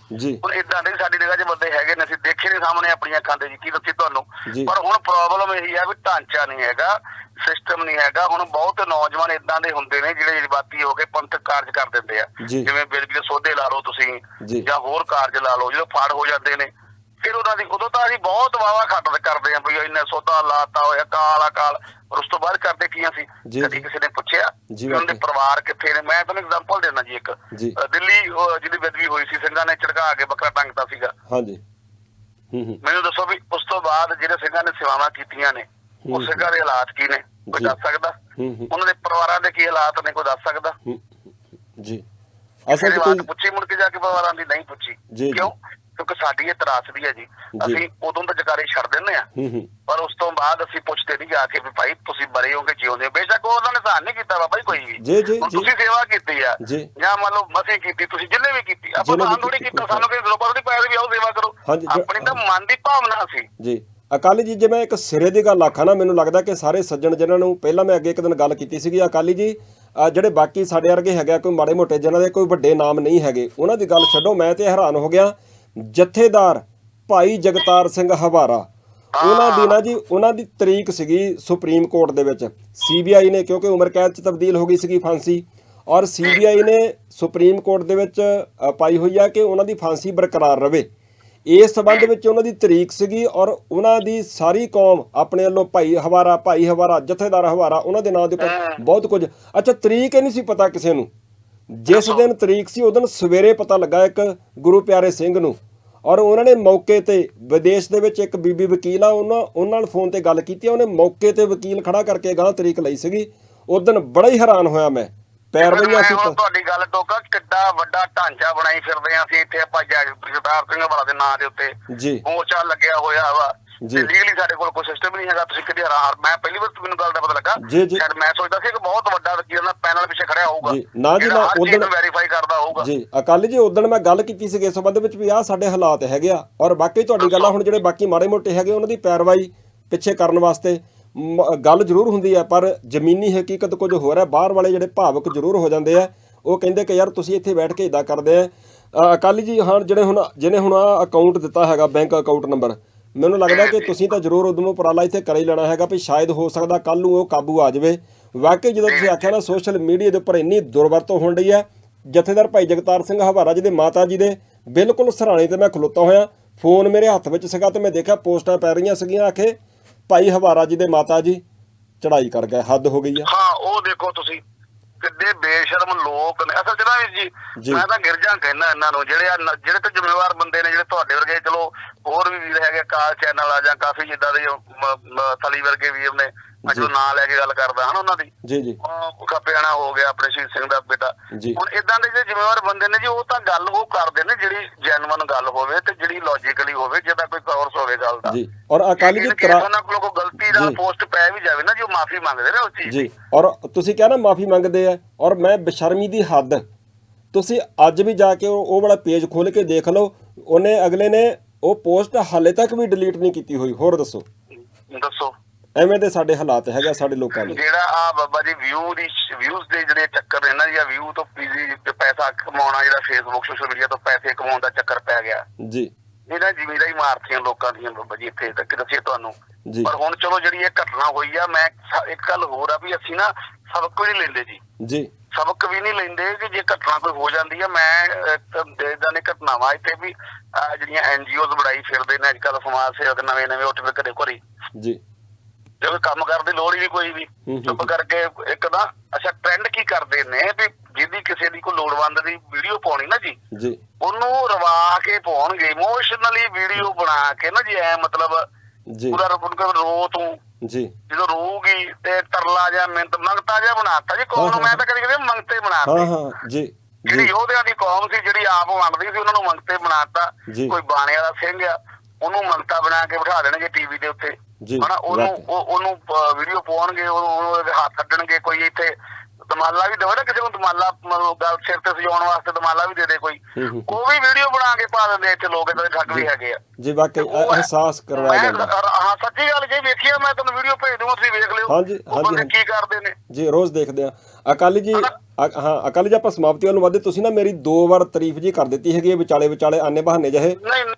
ਹੁਣ ਇਦਾਂ ਦੇ ਸਾਡੀ ਨਿਗਾਹ 'ਚ ਬੰਦੇ ਹੈਗੇ ਨੇ ਅਸੀਂ ਦੇਖੇ ਨੇ ਸਾਹਮਣੇ ਆਪਣੀਆਂ ਅੱਖਾਂ ਦੇ ਜੀ ਕੀ ਦੱਸੀ ਤੁਹਾਨੂੰ। ਪਰ ਹੁਣ ਪ੍ਰੋਬਲਮ ਇਹੀ ਆ ਵੀ ਢਾਂਚਾ ਨਹੀਂ ਹੈਗਾ ਸਿਸਟਮ ਨਹੀਂ ਹੈਗਾ ਹੁਣ ਬਹੁਤ ਨੌਜਵਾਨ ਇਦਾਂ ਦੇ ਹੁੰਦੇ ਨੇ ਜਿਹੜੇ ਜਜ਼ਬਾਤੀ ਹੋ ਕੇ ਪੰਥਕ ਕਾਰਜ ਕਰ ਦਿੰਦੇ ਆ। ਜਿਵੇਂ ਬਿਜਲੀ ਦੇ ਸੋਧੇ ਲਾ ਲਓ ਤੁਸੀਂ ਜੀ। ਜਾਂ ਹੋਰ ਕਾਰਜ ਲਾ ਲਓ ਜਦੋਂ ਫਾੜ ਹੋ ਜਾਂਦੇ ਨੇ ਫਿਰ ਉਹਨਾਂ ਦੀ ਉਦੋਂ ਤਾਂ ਅਸੀਂ ਬਹੁਤ ਵਾਵਾ ਖੱਟ ਕਰਦੇ ਆ ਵੀ ਇੰਨੇ ਸੋਧਾ ਲਾਤਾ ਹੋਇਆ ਕਾਲ ਅਕਾਲ ਉਸ ਤੋਂ ਬਾਅਦ ਕਰਦੇ ਕੀ ਜੀ, ਕਦੀ। ਕਿਸੇ ਨੇ ਪੁੱਛਿਆ? ਜੀ, ਕਿ ਉਹਨਾਂ ਦੇ ਵਾਕਈ। ਪਰਿਵਾਰ ਕਿੱਥੇ ਨੇ? ਮੈਂ ਤੁਹਾਨੂੰ ਐਗਜ਼ਾਮਪਲ ਦੇਣਾ ਜੀ ਇੱਕ। ਦਿੱਲੀ ਜਿਹਦੀ ਬਦਲੀ ਹੋਈ ਸੀ ਸਿੰਘਾਂ ਨੇ ਝੜਕਾ ਕੇ ਬੱਕਰਾ ਟੰਗਤਾ ਸੀਗਾ। ਹਾਂਜੀ। ਮੈਨੂੰ ਦੱਸੋ ਵੀ ਉਸ ਤੋਂ ਬਾਅਦ ਜਿਹੜੇ ਸਿੰਘਾਂ ਨੇ ਸੇਵਾਵਾਂ ਕੀਤੀਆਂ ਨੇ ਉਹ। ਸਿੰਘਾਂ ਦੇ ਹਾਲਾਤ ਕੀ ਨੇ? ਕੋਈ। ਦੱਸ ਸਕਦਾ? ਉਹਨਾਂ ਦੇ ਪਰਿਵਾਰਾਂ ਦੇ ਕੀ ਹਾਲਾਤ ਨੇ? ਕੋਈ ਦੱਸ ਸਕਦਾ? ਜੀ। ਅਸਲ ਕੋਈ ਪੁੱਛੀ ਮੁੜ ਕੇ ਜਾ ਕੇ ਪਰਿਵਾਰਾਂ ਦੀ ਨਹੀਂ ਪੁੱਛੀ। ਕਿਉਂ? ਕਿਉਂਕਿ ਸਾਡੀ ਇਹ ਤਰਾਸਦੀ ਹੈ ਜੀ। ਅਸੀਂ ਉਦੋਂ ਤਾਂ ਜਕਾਰੇ ਛੱਡ ਦਿੰਦੇ ਆ ਹੂੰ ਹੂੰ। ਪਰ ਉਸ ਤੋਂ ਬਾਅਦ ਅਸੀਂ ਪੁੱਛਦੇ ਨਹੀਂ ਜਾ ਕੇ ਵੀ ਭਾਈ ਤੁਸੀਂ ਬਰੇ ਹੋਗੇ ਜਿਉਂਦੇ ਹੋ। ਬੇਸ਼ੱਕ ਉਹ ਉਹਨਾਂ ਨੇ ਸਹਾਨ ਨਹੀਂ ਕੀਤਾ ਬਾਬਾ ਜੀ ਕੋਈ ਵੀ। ਜੀ, ਜੀ, ਹੁਣ ਜੀ। ਤੁਸੀਂ ਸੇਵਾ ਕੀਤੀ ਆ। ਜੀ। ਮੰਨ ਲਓ ਮਸੀਂ ਕੀਤੀ ਤੁਸੀਂ ਜਿੰਨੇ ਵੀ ਕੀਤੀ ਆਪਾਂ ਵੀ ਤਾਂ ਥੋੜੀ ਕੀਤੀ, ਸਾਨੂੰ ਕੋਈ ਗਰੋਪਰ ਨਹੀਂ ਪਾਇਆ ਵੀ ਆਓ ਸੇਵਾ ਕਰੋ। ਆਪਣੀ ਤਾਂ ਮਨ ਦੀ ਭਾਵਨਾ ਸੀ। ਜੀ। ਅਕਾਲੀ ਜੀ ਜੇ ਮੈਂ ਇੱਕ ਸਿਰੇ ਦੀ ਗੱਲ ਆਖਾਂ ਨਾ ਮੈਨੂੰ ਲੱਗਦਾ ਕਿ ਸਾਰੇ ਸੱਜਣ ਜਿਨ੍ਹਾਂ ਨੂੰ ਪਹਿਲਾਂ ਮੈਂ ਅੱਗੇ ਇੱਕ ਦਿਨ ਗੱਲ ਕੀਤੀ ਸੀਗੀ ਅਕਾਲੀ ਜੀ ਜਿਹੜੇ ਬਾਕੀ ਸਾਡੇ ਵਰਗੇ ਹੈਗੇ ਕੋਈ ਮਾੜੇ ਮੋਟੇ ਜਿਨ੍ਹਾਂ ਦੇ ਕੋਈ ਵੱਡੇ ਨਾਮ ਨਹੀਂ ਹੈਗੇ ਉਹਨਾਂ ਦੀ ਗੱਲ ਛੱਡੋ ਮੈਂ ਤੇ ਹੈਰਾਨ ਹੋ ਗਿਆ ਜਥੇਦਾਰ ਭਾਈ ਜਗਤਾਰ ਸਿੰਘ ਹਵਾਰਾ। ਉਹਨਾਂ ਦੀ ਨਾ ਜੀ ਉਹਨਾਂ ਦੀ ਤਰੀਕ ਸੀਗੀ ਸੁਪਰੀਮ ਕੋਰਟ ਦੇ ਵਿੱਚ। ਸੀਬੀਆਈ ਨੇ ਕਿਉਂਕਿ ਉਮਰ ਕੈਦ ਚ ਤਬਦੀਲ ਹੋ ਗਈ ਸੀਗੀ ਫਾਂਸੀ ਔਰ ਸੀਬੀਆਈ ਨੇ ਸੁਪਰੀਮ ਕੋਰਟ ਦੇ ਵਿੱਚ ਪਾਈ ਹੋਈ ਆ ਕਿ ਉਹਨਾਂ ਦੀ ਫਾਂਸੀ ਬਰਕਰਾਰ ਰਵੇ। ਇਸ ਸਬੰਧ ਵਿੱਚ ਉਹਨਾਂ ਦੀ ਤਰੀਕ ਸੀਗੀ ਔਰ ਉਹਨਾਂ ਦੀ ਸਾਰੀ ਕੌਮ ਆਪਣੇ ਵੱਲੋਂ ਭਾਈ ਹਵਾਰਾ ਭਾਈ ਹਵਾਰਾ ਜਥੇਦਾਰ ਹਵਾਰਾ ਉਹਨਾਂ ਦੇ ਨਾਂ ਦੇ ਉੱਪਰ ਬਹੁਤ ਕੁਝ। ਅੱਛਾ ਤਰੀਕ ਹੀ ਨਹੀਂ ਸੀ ਪਤਾ ਕਿਸੇ ਨੂੰ। ਜਿਸ ਦਿਨ ਤਰੀਕ ਸੀ ਉਸ ਦਿਨ ਸਵੇਰੇ ਪਤਾ ਲੱਗਾ ਇੱਕ ਗੁਰੂ ਪਿਆਰੇ ਸਿੰਘ ਨੂੰ। ਔਰ ਉਹਨਾਂ ਨੇ ਮੌਕੇ ਤੇ ਵਿਦੇਸ਼ ਦੇ ਵਿੱਚ ਇੱਕ ਬੀਬੀ ਵਕੀਲ ਆ, ਉਹਨਾਂ ਉਹਨਾਂ ਨਾਲ ਫੋਨ ਤੇ ਗੱਲ ਕੀਤੀ, ਉਹਨੇ ਮੌਕੇ ਤੇ ਵਕੀਲ ਖੜਾ ਕਰਕੇ ਗਾਂ ਤਰੀਕ ਲਈ ਸੀਗੀ। ਉਸ ਦਿਨ ਬੜਾ ਹੀ ਹੈਰਾਨ ਹੋਇਆ ਮੈਂ। ਪੈਰਵੀਆਂ ਮੈਂ ਸੀ ਤੁਹਾਡੀ ਗੱਲ ਤੋਂ ਕਾ ਕਿੱਡਾ ਵੱਡਾ ਢਾਂਚਾ ਬਣਾਈ ਫਿਰਦੇ ਆ ਅਸੀਂ ਇੱਥੇ ਆਪਾਂ ਜਗਤਾਰ ਸਿੰਘ ਵਾਲਾ ਦੇ ਨਾਂ ਦੇ ਉੱਤੇ। ਜੀ। ਮੋਰਚਾ ਲੱਗਿਆ ਹੋਇਆ ਵਾ। ਜੀ। ਲੀਗਲੀ ਸਾਡੇ ਕੋਲ ਕੋਈ ਸਿਸਟਮ ਨਹੀਂ ਹੈਗਾ ਤੁਸੀਂ ਕਿਤੇ ਹਰਾ ਮੈਂ ਪਹਿਲੀ ਵਾਰ ਮੈਨੂੰ ਗੱਲ ਦਾ ਪਤਾ ਲੱਗਾ। ਸ਼ਾਇਦ ਮੈਂ ਸੋਚਦਾ ਸੀ ਕਿ ਬਹੁਤ ਵੱਡਾ ਵਕੀਲ ਨਾ ਪੈਨਲ ਪਿੱਛੇ ਖੜਿਆ ਹੋਊਗਾ। ਜੀ, ਨਾ ਜੀ, ਨਾ, ਉੱਦਣ- ਵੈਰੀਫਾਈ ਕਰਦਾ ਹੋਊਗਾ। ਜੀ ਅਕਾਲੀ ਜੀ ਉਦੋਂ ਮੈਂ ਗੱਲ ਕੀਤੀ ਸੀਗੀ ਇਸ ਸੰਬੰਧ ਵਿੱਚ ਵੀ ਆਹ ਸਾਡੇ ਹਾਲਾਤ ਹੈਗੇ ਆ। ਔਰ ਬਾਕੀ ਤੁਹਾਡੀ ਗੱਲ ਹੁਣ ਜਿਹੜੇ ਬਾਕੀ ਮਾੜੇ ਮੋਟੇ ਹੈਗੇ ਉਹਨਾਂ ਦੀ ਪੈਰਵਾਈ ਪਿੱਛੇ ਕਰਨ ਵਾਸਤੇ ਗੱਲ ਜ਼ਰੂਰ ਹੁੰਦੀ ਹੈ, ਪਰ ਜ਼ਮੀਨੀ ਹਕੀਕਤ ਕੁਝ ਹੋਰ ਹੈ। ਬਾਹਰ ਵਾਲੇ ਜਿਹੜੇ ਭਾਵਕ ਜ਼ਰੂਰ ਹੋ ਜਾਂਦੇ ਆ। ਉਹ ਕਹਿੰਦੇ ਕਿ ਯਾਰ ਤੁਸੀਂ ਇੱਥੇ ਬੈਠ ਕੇ ਇਦਾਂ ਕਰਦੇ ਆ। ਅਕਾਲੀ ਜੀ ਹਾਂ, ਜਿਹੜੇ ਹੁਣ, ਜਿਹਨੇ ਹੁਣ ਅਕਾਊਂਟ ਦਿੱਤਾ ਹੈਗਾ ਬੈਂਕ ਅਕਾਊਂਟ ਨੰਬਰ ਮੈਨੂੰ ਲੱਗਦਾ ਕਿ ਤੁਸੀਂ ਤਾਂ ਜ਼ਰੂਰ ਉਦਮ ਉਪਰਾਲਾ ਇੱਥੇ ਕਰ ਹੀ ਲੈਣਾ ਹੈਗਾ ਵੀ ਸ਼ਾਇਦ ਹੋ ਸਕਦਾ ਕੱਲ ਨੂੰ ਉਹ ਕਾਬੂ ਆ ਜਾਵੇ। ਵਾਕਈ ਜਦੋਂ ਤੁਸੀਂ ਆਖਿਆ ਨਾ ਸੋਸ਼ਲ ਮੀਡੀਆ ਦੇ ਉੱਪਰ ਇੰਨੀ ਦੁਰਵਰਤੋਂ ਹੋਣ ਰਹੀ ਹੈ, ਜਥੇਦਾਰ ਭਾਈ ਜਗਤਾਰ ਸਿੰਘ ਹਵਾਰਾ ਜੀ ਦੇ ਮਾਤਾ ਜੀ ਦੇ ਬਿਲਕੁਲ ਸਰਾਣੇ ਤੇ ਮੈਂ ਖਲੋਤਾ ਹੋਇਆ। ਫੋਨ ਮੇਰੇ ਹੱਥ ਵਿੱਚ ਸੀਗਾ ਤੇ ਮੈਂ ਦੇਖਿਆ ਪੋਸਟਾਂ ਪੈ ਰਹੀਆਂ ਸੀਗੀਆਂ ਆਖੇ। ਭਾਈ ਹਵਾਰਾ ਜੀ ਦੇ ਮਾਤਾ ਜੀ ਚੜਾਈ ਕਰ ਗਏ ਹੱਦ ਹੋ ਗਈ ਆ ਹਾਂ ਉਹ ਦੇਖੋ ਤੁਸੀਂ ਕਿੱਡੇ ਬੇਸ਼ਰਮ ਲੋਕ ਨੇ ਅਸਲ ਚ ਨਾ ਵੀਰ ਜੀ। ਮੈਂ ਤਾਂ ਗਿਰਜਾਂ ਕਹਿੰਦਾ ਇਹਨਾਂ ਨੂੰ ਜਿਹੜੇ ਆ ਜਿਹੜੇ ਤੇ ਜ਼ਿੰਮੇਵਾਰ ਬੰਦੇ ਨੇ ਜਿਹੜੇ ਤੁਹਾਡੇ ਵਰਗੇ ਚਲੋ ਹੋਰ ਵੀ ਵੀਰ ਹੈਗੇ ਕਾਲ ਚੈਨਲ ਆ ਜਾਂ ਕਾਫੀ ਜਿੱਦਾਂ ਦੇ ਥਲੀ ਵਰਗੇ ਵੀਰ ਨੇ ਮੈਂ ਜੀ। ਜਦੋਂ ਨਾਂ ਲੈ ਕੇ ਗੱਲ ਕਰਦਾ ਹਾਂ ਉਹਨਾਂ ਦੀ। ਜੀ ਜੀ। ਉਹ ਖਪਿਆਣਾ ਹੋ ਗਿਆ ਆਪਣੇ ਸ਼ਹੀਦ ਸਿੰਘ ਦਾ ਬੇਟਾ। ਹੁਣ ਇਦਾਂ ਦੇ ਜਿਹੜੇ ਜ਼ਿੰਮੇਵਾਰ ਬੰਦੇ ਨੇ ਜੀ ਉਹ ਤਾਂ ਗੱਲ ਉਹ ਕਰਦੇ ਨੇ ਜਿਹੜੀ ਜੈਨੂਇਨ ਗੱਲ ਹੋਵੇ ਤੇ ਜਿਹੜੀ ਲੌਜੀਕਲੀ ਹੋਵੇ ਜਿਹਦਾ ਕੋਈ ਕੋਰਸ ਹੋਵੇ ਗੱਲ ਦਾ। ਜੀ। ਔਰ ਅਕਾਲੀ ਜੀ ਕਰਾ ਉਹਨਾਂ ਕੋਲ ਕੋਈ ਗਲਤੀ ਜੀ। ਪੋਸਟ ਪੈ ਵੀ ਜਾਵੇ ਨਾ ਜੀ ਉਹ ਮਾਫੀ ਮੰਗਦੇ ਨੇ ਉਸ ਚੀਜ਼ ਜੀ। ਔਰ ਤੁਸੀਂ ਕਿਹਾ ਨਾ ਮਾਫੀ ਮੰਗਦੇ ਆ। ਔਰ ਮੈਂ ਬੇਸ਼ਰਮੀ ਦੀ ਹੱਦ। ਤੁਸੀਂ ਅੱਜ ਵੀ ਜਾ ਕੇ ਉਹ ਵਾਲਾ ਪੇਜ ਖੋਲ ਕੇ ਦੇਖ ਲਓ। ਉਹਨੇ ਅਗਲੇ ਨੇ ਉਹ ਪੋਸਟ ਹਾਲੇ ਤੱਕ ਵੀ ਡਿਲੀਟ ਨਹੀਂ ਕੀਤੀ ਹੋਈ। ਹੋਰ ਦੱਸੋ। ਦੀ ਦੱਸੋ। ਐਵੇਂ ਦੇ ਸਾਡੇ ਹਾਲਾਤ ਹੈਗਾ ਸਾਡੇ ਲੋਕਾਂ ਦੇ। ਜਿਹੜਾ ਆ ਬਾਬਾ ਜੀ ਵਿਊ ਦੀ ਵਿਊਜ਼ ਦੇ ਜਿਹੜੇ ਚੱਕਰ ਨੇ ਨਾ ਜਾਂ ਵਿਊ ਤੋਂ ਪੀਜੀ ਤੇ ਪੈਸਾ ਕਮਾਉਣਾ ਜਿਹੜਾ ਫੇਸਬੁੱਕ ਸੋਸ਼ਲ ਮੀਡੀਆ ਤੋਂ ਪੈਸੇ ਕਮਾਉਣ ਦਾ ਚੱਕਰ ਪੈ ਗਿਆ। ਜੀ। ਇਹਨਾਂ ਜ਼ਿਮੀਦਾਰੀ ਮਾਰਤੀਆਂ ਲੋਕਾਂ ਦੀਆਂ ਬਾਬਾ ਜੀ ਇੱਥੇ ਤੱਕ ਦੱਸਿਆ ਤੁਹਾਨੂੰ। ਪਰ ਹੁਣ ਚਲੋ ਜਿਹੜੀ ਇਹ ਘਟਨਾ ਹੋਈ ਆ ਮੈਂ ਇੱਕ ਗੱਲ ਹੋਰ ਆ ਵੀ ਅਸੀਂ ਨਾ ਸਬਕ ਵੀ ਨਹੀਂ ਲੈਂਦੇ ਜੀ। ਜੀ। ਸਬਕ ਵੀ ਨਹੀਂ ਲੈਂਦੇ ਕਿ ਜੇ ਘਟਨਾ ਕੋਈ ਹੋ ਜਾਂਦੀ ਆ ਮੈਂ ਇਦਾਂ ਦੀ ਘਟਨਾਵਾਂ ਇੱਥੇ ਵੀ ਜਿਹੜੀਆਂ ਐਨਜੀਓਜ਼ ਬੜਾਈ ਫਿਰਦੇ ਨੇ ਅੱਜ ਕੱਲ੍ਹ ਸਮਾਜ ਸੇਵਕ ਨਵੇਂ ਨਵੇਂ ਉੱਠ ਕੇ ਘਰੇ ਘਰੀ ਜੀ। ਜੇ ਕੋਈ ਕੰਮ ਕਰਨ ਦੀ ਲੋੜ ਹੀ ਨਹੀਂ ਕੋਈ ਵੀ। ਹੂੰ ਹੂੰ ਚੁੱਪ ਕਰਕੇ ਇੱਕ ਨਾ ਅੱਛਾ ਟ੍ਰੈਂਡ ਕੀ ਕਰਦੇ ਨੇ ਵੀ ਜਿਹਦੀ ਕਿਸੇ ਦੀ ਕੋਈ ਲੋੜਵੰਦ ਦੀ ਵੀਡੀਓ ਪਾਉਣੀ ਨਾ ਜੀ ਜੀ। ਉਹਨੂੰ ਰਵਾ ਕੇ ਪਾਉਣਗੇ। ਇਮੋਸ਼ਨਲੀ ਵੀਡੀਓ ਬਣਾ ਕੇ ਨਾ ਜੀ ਐ ਮਤਲਬ ਜੀ। ਪੂਰਾ ਰੁਕਣ ਕੇ ਰੋ ਤੂੰ। ਜੀ। ਜਦੋਂ ਰੋਊਗੀ ਤੇ ਤਰਲਾ ਜਾਂ ਮਿੰਤ ਮੰਗਤਾ ਜਾਂ ਬਣਾਤਾ ਜੀ ਹਾਂ, ਮੈਂ ਤਾਂ ਕਦੀ ਕਦੀ ਮੰਗਤੇ ਹਾਂ ਬਣਾਤੇ। ਹਾਂ ਜੀ ਜਿਹੜੀ ਯੋਧਿਆਂ ਦੀ ਕੌਮ ਸੀ ਜਿਹੜੀ ਆਪ ਵੰਡਦੀ ਸੀ ਉਹਨਾਂ ਨੂੰ ਮੰਗਤੇ ਬਣਾਤਾ। ਕੋਈ ਬਾਣੇ ਵਾਲਾ ਸਿੰਘ ਆ ਉਹਨੂੰ ਮੰਗਤਾ ਬਣਾ ਕੇ ਬਿਠਾ ਦੇਣਗੇ ਟੀਵੀ ਦੇ ਉੱਤੇ। ਜੀ, ਹਨਾ ਉਹਨੂੰ। ਉਹ- ਉਹਨੂੰ ਵੀਡੀਓ ਪਾਉਣਗੇ ਉਹਨੂੰ ਉਹਨੂੰ ਉਹਦੇ ਹੱਥ ਅੱਡਣਗੇ ਕੋਈ ਇੱਥੇ ਦਮਾਲਾ ਵੀ ਦੇਵੇ ਨਾ ਕਿਸੇ ਨੂੰ ਦਮਾਲਾ ਮਤਲਬ ਗੱਲ ਸਿਰ ਤੇ ਸਜਾਉਣ ਵਾਸਤੇ ਦਮਾਲਾ ਵੀ ਦੇ ਦੇ ਕੋਈ। ਉਹ ਵੀ ਵੀਡੀਓ ਬਣਾ ਕੇ ਪਾ ਦਿੰਦੇ ਇੱਥੇ ਲੋਕ ਇਦਾਂ ਠੱਗ ਵੀ ਹੈਗੇ ਆ। ਜੀ ਵਾਕਈ ਅਹਿਸਾਸ ਕਰਵਾਇਆ ਜਾਂਦਾ। ਹਾਂ ਸੱਚੀ ਗੱਲ ਜੇ ਵੇਖੀਆ ਮੈਂ ਤੁਹਾਨੂੰ ਵੀਡੀਓ ਭੇਜ ਦੂੰਗਾ ਤੁਸੀਂ ਵੇਖ ਲਿਓ। ਹਾਂਜੀ, ਹਾਂਜੀ। ਕੀ ਕਰਦੇ ਨੇ। ਜੀ ਰੋਜ਼ ਦੇਖਦੇ ਆ। ਅਕਾਲੀ ਜੀ ਹਾਂ ਅਕਾਲੀ ਜੀ ਆਪਾਂ ਸਮਾਪਤੀ ਵੱਲ ਨੂੰ ਵਧਦੇ ਤੁਸੀਂ ਨਾ ਮੇਰੀ ਦੋ ਵਾਰ ਤਾਰੀਫ ਜੀ ਕਰ ਦਿੱਤੀ ਹੈਗੀ ਵਿਚਾਲੇ ਵਿਚਾਲੇ ਆਨੇ ਬਹਾਨੇ ਜਿਹੇ।